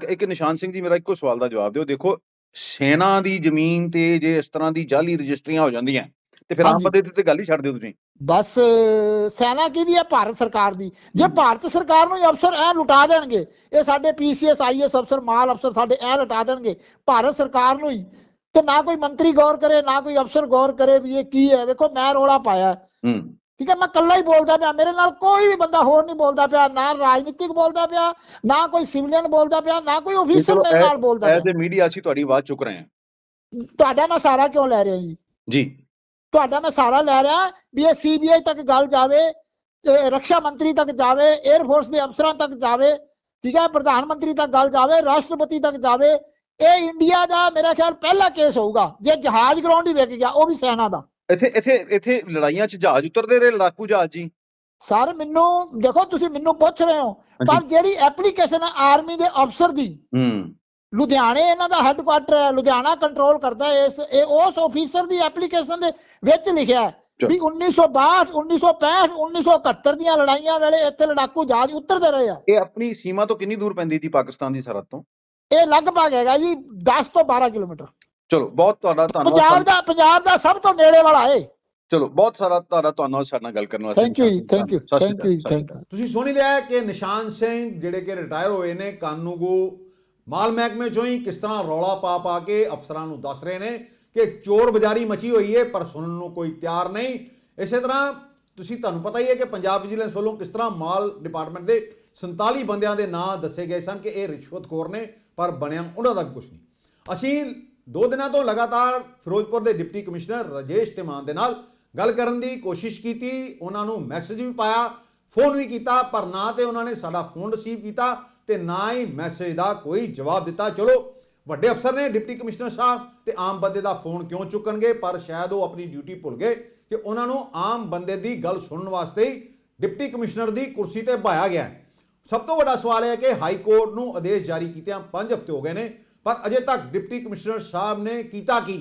ਇੱਕ ਨਿਸ਼ਾਨ ਸਿੰਘ ਜੀ ਮੇਰਾ ਇੱਕੋ ਸਵਾਲ ਦਾ ਜਵਾਬ ਦਿਓ। ਦੇਖੋ ਸੈਨਾ ਦੀ ਜ਼ਮੀਨ ਤੇ ਜੇ ਇਸ ਤਰ੍ਹਾਂ ਦੀ ਜਾਲੀ ਰਜਿਸਟਰੀਆਂ ਹੋ ਜਾਂਦੀਆਂ ਤੇ ਫਿਰ ਆਮ ਹਾਂਜੀ। ਬੰਦੇ ਦੀ ਤੇ ਗੱਲ ਹੀ ਛੱਡ ਦਿਓ ਤੁਸੀਂ। ਬਸ ਸੈਨਾ ਕਿਹਦੀ ਹੈ ਭਾਰਤ ਸਰਕਾਰ ਦੀ। ਜੇ ਭਾਰਤ ਸਰਕਾਰ ਨੂੰ ਹੀ ਅਫਸਰ ਐ ਲੁਟਾ ਦੇਣਗੇ ਇਹ ਸਾਡੇ ਪੀਸੀਐਸ ਆਈਐਸ ਅਫਸਰ ਮਾਲ ਅਫਸਰ ਸਾਡੇ ਐ ਲੁਟਾ ਦੇਣਗੇ ਭਾਰਤ ਸਰਕਾਰ ਨੂੰ ਹੀ। ਤੇ ਨਾ ਕੋਈ ਮੰਤਰੀ ਗੌਰ ਕਰੇ ਨਾ ਕੋਈ ਅਫਸਰ ਗੌਰ ਕਰੇ ਵੀ ਇਹ ਕੀ ਹੈ। ਵੇਖੋ ਮੈਂ ਰੋਲਾ ਪਾਇਆ। ਹੂੰ। ਠੀਕ ਹੈ ਮੈਂ ਇਕੱਲਾ ਹੀ ਬੋਲਦਾ ਪਿਆ। ਮੇਰੇ ਨਾਲ ਕੋਈ ਵੀ ਬੰਦਾ ਹੋਰ ਨਹੀਂ ਬੋਲਦਾ ਪਿਆ। ਨਾ ਰਾਜਨੀਤਿਕ ਬੋਲਦਾ ਪਿਆ ਨਾ ਕੋਈ ਸਿਵਲੀਅਨ ਬੋਲਦਾ ਪਿਆ ਨਾ ਕੋਈ ਅਫੀਸਰ ਚਲੋ ਮੇਰੇ ਨਾਲ ਬੋਲਦਾ ਪਿਆ। ਅ ਮੀਡੀਆ ਅਸੀਂ ਤੁਹਾਡੀ ਆਵਾਜ਼ ਚੁੱਕ ਰਹੇ ਹਾਂ। ਤੁਹਾਡਾ ਮੈਂ ਸਾਰਾ ਕਿਉਂ ਲੈ ਰਿਹਾ ਜੀ? ਜੀ। ਤੁਹਾਡਾ ਮੈਂ ਸਾਰਾ ਲੈ ਰਿਹਾ ਵੀ ਇਹ ਸੀਬੀਆਈ ਤੱਕ ਗੱਲ ਜਾਵੇ ਰੱਖਿਆ ਮੰਤਰੀ ਤੱਕ ਜਾਵੇ 에ਅਰ ਫੋਰਸ ਦੇ ਅਫਸਰਾਂ ਤੱਕ ਜਾਵੇ ਠੀਕ ਹੈ ਪ੍ਰਧਾਨ ਮੰਤਰੀ ਤੱਕ ਗੱਲ ਜਾਵੇ ਰਾਸ਼ਟਰਪਤੀ ਤੱਕ ਜਾਵੇ ਇਹ ਇੰਡੀਆ ਦਾ ਮੇਰਾ ਖਿਆਲ ਪਹਿਲਾ ਕੇਸ ਹੋਊਗਾ ਜੇ ਜਹਾਜ਼ ਗਰਾਊਂਡ ਹੀ ਵਿਕ ਗਿਆ ਉਹ ਵੀ ਸੈਨਾ ਦਾ। ਇੱਥੇ ਇੱਥੇ ਇੱਥੇ ਲੜਾਈਆਂ 'ਚ ਜਹਾਜ਼ ਉਤਰਦੇ ਰਹੇ ਲੜਾਕੂ ਜਹਾਜ਼ ਜੀ? ਸਰ ਮੈਨੂੰ ਦੇਖੋ ਤੁਸੀਂ ਮੈਨੂੰ ਪੁੱਛ ਰਹੇ ਹੋ ਪਰ ਜਿਹੜੀ ਐਪਲੀਕੇਸ਼ਨ ਹੈ ਆਰਮੀ ਦੇ ਅਫਸਰ ਦੀ ਹੂੰ। ਲੁਧਿਆਣੇ ਇਹਨਾਂ ਦਾ ਹੈੱਡਕੁਆਟਰ ਹੈ ਲੁਧਿਆਣਾ ਕੰਟਰੋਲ ਕਰਦਾ ਇਸ ਇਹ ਉਸ ਆਫੀਸਰ ਦੀ ਐਪਲੀਕੇਸ਼ਨ ਦੇ ਵਿੱਚ ਲਿਖਿਆ ਵੀ 1962 1965 1971 ਦੀਆਂ ਲੜਾਈਆਂ ਵੇਲੇ ਇੱਥੇ ਲੜਾਕੂ ਜਹਾਜ਼ ਉਤਰਦੇ ਰਹੇ ਆ। ਇਹ ਆਪਣੀ ਸੀਮਾ ਤੋਂ ਕਿੰਨੀ ਦੂਰ ਪੈਂਦੀ ਸੀ ਪਾਕਿਸਤਾਨ ਦੀ ਸਰਹੱਦ ਤੋਂ? ਇਹ ਲਗਭਗ ਹੈਗਾ ਜੀ 10 ਤੋਂ 12 ਕਿਲੋਮੀਟਰ। ਚਲੋ ਬਹੁਤ ਤੁਹਾਡਾ ਪੰਜਾਬ ਧੰਨਵਾਦ ਦਾ ਪੰਜਾਬ ਦਾ ਸਭ ਤੋਂ ਨੇੜੇ ਵਾਲਾ ਹੈ। ਚਲੋ ਬਹੁਤ ਸਾਰਾ ਤੁਹਾਡਾ ਧੰਨਵਾਦ ਸਾਡੇ ਨਾਲ ਗੱਲ ਕਰਨ ਵਾਸਤੇ। ਥੈਂਕ ਯੂ ਜੀ thank you thank you thank you ਤੁਸੀਂ ਸੁਣ ਲਿਆ ਕਿ ਨਿਸ਼ਾਨ ਸਿੰਘ ਜਿਹੜੇ ਕਿ ਰਿਟਾਇਰ ਹੋਏ ਨੇ ਕਾਨੂੰਗੋ ਮਾਲ ਮਹਿਕਮੇ ਚੋਂ ਹੀ ਕਿਸ ਤਰ੍ਹਾਂ ਰੌਲਾ ਪਾ ਪਾ ਕੇ ਅਫਸਰਾਂ ਨੂੰ ਦੱਸ ਰਹੇ ਨੇ ਕਿ ਚੋਰ ਬਜ਼ਾਰੀ ਮਚੀ ਹੋਈ ਹੈ ਪਰ ਸੁਣਨ ਨੂੰ ਕੋਈ ਤਿਆਰ ਨਹੀਂ। ਇਸੇ ਤਰ੍ਹਾਂ ਤੁਸੀਂ ਤੁਹਾਨੂੰ ਪਤਾ ਹੀ ਹੈ ਕਿ ਪੰਜਾਬ ਵਿਜੀਲੈਂਸ ਵੱਲੋਂ ਕਿਸ ਤਰ੍ਹਾਂ ਮਾਲ ਡਿਪਾਰਟਮੈਂਟ ਦੇ 47 ਬੰਦਿਆਂ ਦੇ ਨਾਂ ਦੱਸੇ ਗਏ ਸਨ ਕਿ ਇਹ ਰਿਸ਼ਵਤਖੋਰ ਨੇ, ਪਰ ਬਣਿਆ ਉਹਨਾਂ ਦਾ ਵੀ ਕੁਝ ਨਹੀਂ। ਅਸੀਂ ਦੋ ਦਿਨਾਂ ਤੋਂ ਲਗਾਤਾਰ ਫਿਰੋਜ਼ਪੁਰ ਦੇ ਡਿਪਟੀ ਕਮਿਸ਼ਨਰ ਰਾਜੇਸ਼ ਤਿਮਾਨ ਦੇ ਨਾਲ ਗੱਲ ਕਰਨ ਦੀ ਕੋਸ਼ਿਸ਼ ਕੀਤੀ। ਉਹਨਾਂ ਨੂੰ ਮੈਸੇਜ ਵੀ ਪਾਇਆ, ਫੋਨ ਵੀ ਕੀਤਾ, ਪਰ ਨਾ ਤੇ ਉਹਨਾਂ ਨੇ ਸਾਡਾ ਫੋਨ ਰਿਸੀਵ ਕੀਤਾ। ਤੇ ਨਾ ਹੀ ਮੈਸੇਜ ਦਾ ਕੋਈ ਜਵਾਬ ਦਿੱਤਾ। ਚਲੋ, ਵੱਡੇ ਅਫਸਰ ਨੇ ਡਿਪਟੀ ਕਮਿਸ਼ਨਰ ਸਾਹਿਬ ਤੇ ਆਮ ਬੰਦੇ ਦਾ ਫੋਨ ਕਿਉਂ ਚੁੱਕਣਗੇ? ਪਰ ਸ਼ਾਇਦ ਉਹ ਆਪਣੀ ਡਿਊਟੀ ਭੁੱਲ ਗਏ ਕਿ ਉਹਨਾਂ ਨੂੰ ਆਮ ਬੰਦੇ ਦੀ ਗੱਲ ਸੁਣਨ ਵਾਸਤੇ ਹੀ ਡਿਪਟੀ ਕਮਿਸ਼ਨਰ ਦੀ ਕੁਰਸੀ ਤੇ ਬਹਾਇਆ ਗਿਆ ਸਭ ਤੋਂ ਵੱਡਾ ਸਵਾਲ ਹੈ ਕਿ ਹਾਈ ਕੋਰਟ ਨੂੰ ਆਦੇਸ਼ ਜਾਰੀ ਕੀਤਿਆਂ 5 ਹਫ਼ਤੇ ਹੋ ਗਏ ਨੇ, ਪਰ ਅਜੇ ਤੱਕ ਡਿਪਟੀ ਕਮਿਸ਼ਨਰ ਸਾਹਿਬ ਨੇ ਕੀਤਾ ਕੀ?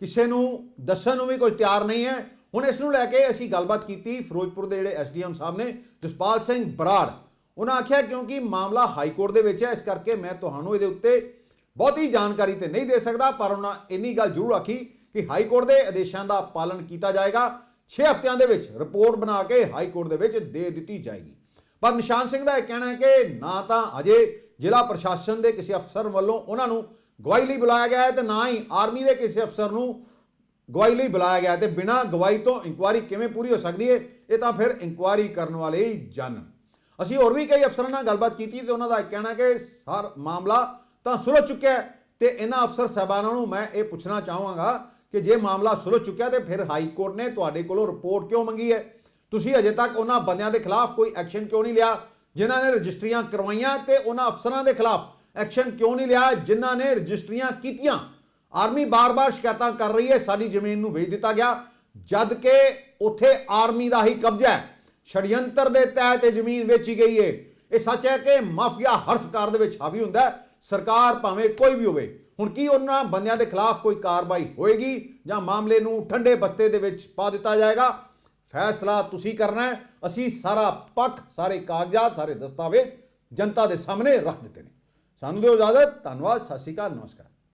ਕਿਸੇ ਨੂੰ ਦੱਸਣ ਨੂੰ ਵੀ ਕੋਈ ਤਿਆਰ ਨਹੀਂ ਹੈ। ਹੁਣ ਇਸ ਨੂੰ ਲੈ ਕੇ ਅਸੀਂ ਗੱਲਬਾਤ ਕੀਤੀ ਫਿਰੋਜ਼ਪੁਰ ਦੇ ਜਿਹੜੇ ਐਸਡੀਐਮ ਸਾਹਿਬ ਨੇ, ਜਸਪਾਲ ਸਿੰਘ ਬਰਾੜ। ਉਹਨਾਂ ਆਖਿਆ, ਕਿਉਂਕਿ ਮਾਮਲਾ ਹਾਈ ਕੋਰਟ ਦੇ ਵਿੱਚ ਹੈ, ਇਸ ਕਰਕੇ ਮੈਂ ਤੁਹਾਨੂੰ ਇਹਦੇ ਉੱਤੇ ਬਹੁਤੀ ਜਾਣਕਾਰੀ ਤੇ ਨਹੀਂ ਦੇ ਸਕਦਾ, ਪਰ ਉਹਨਾਂ ਇੰਨੀ ਗੱਲ ਜ਼ਰੂਰ ਆਖੀ ਕਿ ਹਾਈ ਕੋਰਟ ਦੇ ਆਦੇਸ਼ਾਂ ਦਾ ਪਾਲਣ ਕੀਤਾ ਜਾਏਗਾ। 6 ਹਫ਼ਤਿਆਂ ਦੇ ਵਿੱਚ ਰਿਪੋਰਟ ਬਣਾ ਕੇ ਹਾਈ ਕੋਰਟ ਦੇ ਵਿੱਚ ਦੇ ਦਿੱਤੀ ਜਾਏਗੀ। ਪਰ ਨਿਸ਼ਾਨ ਸਿੰਘ ਦਾ ਇਹ ਕਹਿਣਾ ਹੈ ਕਿ ਨਾ ਤਾਂ ਅਜੇ ਜ਼ਿਲ੍ਹਾ ਪ੍ਰਸ਼ਾਸਨ ਦੇ ਕਿਸੇ ਅਫਸਰ ਵੱਲੋਂ ਉਹਨਾਂ ਨੂੰ ਗਵਾਹੀ ਲਈ ਬੁਲਾਇਆ ਗਿਆ ਹੈ ਤੇ ਨਾ ਹੀ ਆਰਮੀ ਦੇ ਕਿਸੇ ਅਫਸਰ ਨੂੰ ਗਵਾਹੀ ਲਈ ਬੁਲਾਇਆ ਗਿਆ ਹੈ ਤੇ ਬਿਨਾਂ ਗਵਾਹੀ ਤੋਂ ਇਨਕੁਆਇਰੀ ਕਿਵੇਂ ਪੂਰੀ ਹੋ ਸਕਦੀ ਹੈ, ਇਹ ਤਾਂ ਫਿਰ ਇਨਕੁਆਇਰੀ ਕਰਨ ਵਾਲੇ ਹੀ ਜਾਣਨ। ਅਸੀਂ ਹੋਰ ਵੀ ਕਈ ਅਫਸਰਾਂ ਨਾਲ ਗੱਲਬਾਤ ਕੀਤੀ ਤੇ ਉਹਨਾਂ ਦਾ ਕਹਿਣਾ ਕਿ ਸਾਰ, ਮਾਮਲਾ ਤਾਂ ਸੁਲਝ ਚੁੱਕਿਆ ਹੈ ਤੇ ਇਹਨਾਂ ਅਫਸਰ ਸਾਹਿਬਾਨਾਂ ਨੂੰ ਮੈਂ ਇਹ ਪੁੱਛਣਾ ਚਾਹਾਂਗਾ ਕਿ ਜੇ ਮਾਮਲਾ ਸੁਲਝ ਚੁੱਕਿਆ ਤੇ ਫਿਰ ਹਾਈ ਕੋਰਟ ਨੇ ਤੁਹਾਡੇ ਕੋਲੋਂ ਰਿਪੋਰਟ ਕਿਉਂ ਮੰਗੀ ਹੈ? ਤੁਸੀਂ ਅਜੇ ਤੱਕ ਉਹਨਾਂ ਬੰਦਿਆਂ ਦੇ ਖਿਲਾਫ ਕੋਈ ਐਕਸ਼ਨ ਕਿਉਂ ਨਹੀਂ ਲਿਆ? ਜਿਨ੍ਹਾਂ ਨੇ ਰਜਿਸਟਰੀਆਂ ਕਰਵਾਈਆਂ ਤੇ ਉਹਨਾਂ ਅਫਸਰਾਂ ਦੇ ਖਿਲਾਫ ਐਕਸ਼ਨ ਕਿਉਂ ਨਹੀਂ ਲਿਆ? ਜਿਨ੍ਹਾਂ ਨੇ ਰਜਿਸਟਰੀਆਂ ਕੀਤੀਆਂ। ਆਰਮੀ ਬਾਰ-ਬਾਰ ਸ਼ਿਕਾਇਤਾਂ ਕਰ ਰਹੀ ਹੈ, ਸਾਡੀ ਜ਼ਮੀਨ ਨੂੰ ਵੇਚ ਦਿੱਤਾ ਗਿਆ, ਜਦ ਕਿ ਉੱਥੇ ਆਰਮੀ ਦਾ ਹੀ ਕਬਜ਼ਾ ਹੈ। ਛੜਯੰਤਰ ਦੇ ਤਹਿਤ ਇਹ ਜ਼ਮੀਨ ਵੇਚੀ ਗਈ ਹੈ ਇਹ ਸੱਚ ਹੈ ਕਿ ਮਾਫੀਆ ਹਰ ਸਰਕਾਰ ਦੇ ਵਿੱਚ ਹਾਵੀ ਹੁੰਦਾ ਸਰਕਾਰ ਭਾਵੇਂ ਕੋਈ ਵੀ ਹੋਵੇ। ਹੁਣ ਕੀ ਉਹਨਾਂ ਬੰਦਿਆਂ ਦੇ ਖਿਲਾਫ ਕੋਈ ਕਾਰਵਾਈ ਹੋਏਗੀ ਜਾਂ ਮਾਮਲੇ ਨੂੰ ਠੰਡੇ ਬਸਤੇ ਦੇ ਵਿੱਚ ਪਾ ਦਿੱਤਾ ਜਾਏਗਾ? ਫੈਸਲਾ ਤੁਸੀਂ ਕਰਨਾ ਹੈ। ਅਸੀਂ ਸਾਰਾ ਪੱਖ, ਸਾਰੇ ਕਾਗਜ਼ਾਤ, ਸਾਰੇ ਦਸਤਾਵੇਜ਼ ਜਨਤਾ ਦੇ ਸਾਹਮਣੇ ਰੱਖ ਦਿੱਤੇ ਨੇ। ਸਾਨੂੰ ਦਿਓ ਇਜਾਜ਼ਤ। ਧੰਨਵਾਦ। ਸਤਿ ਸ਼੍ਰੀ ਅਕਾਲ। ਨਮਸਕਾਰ।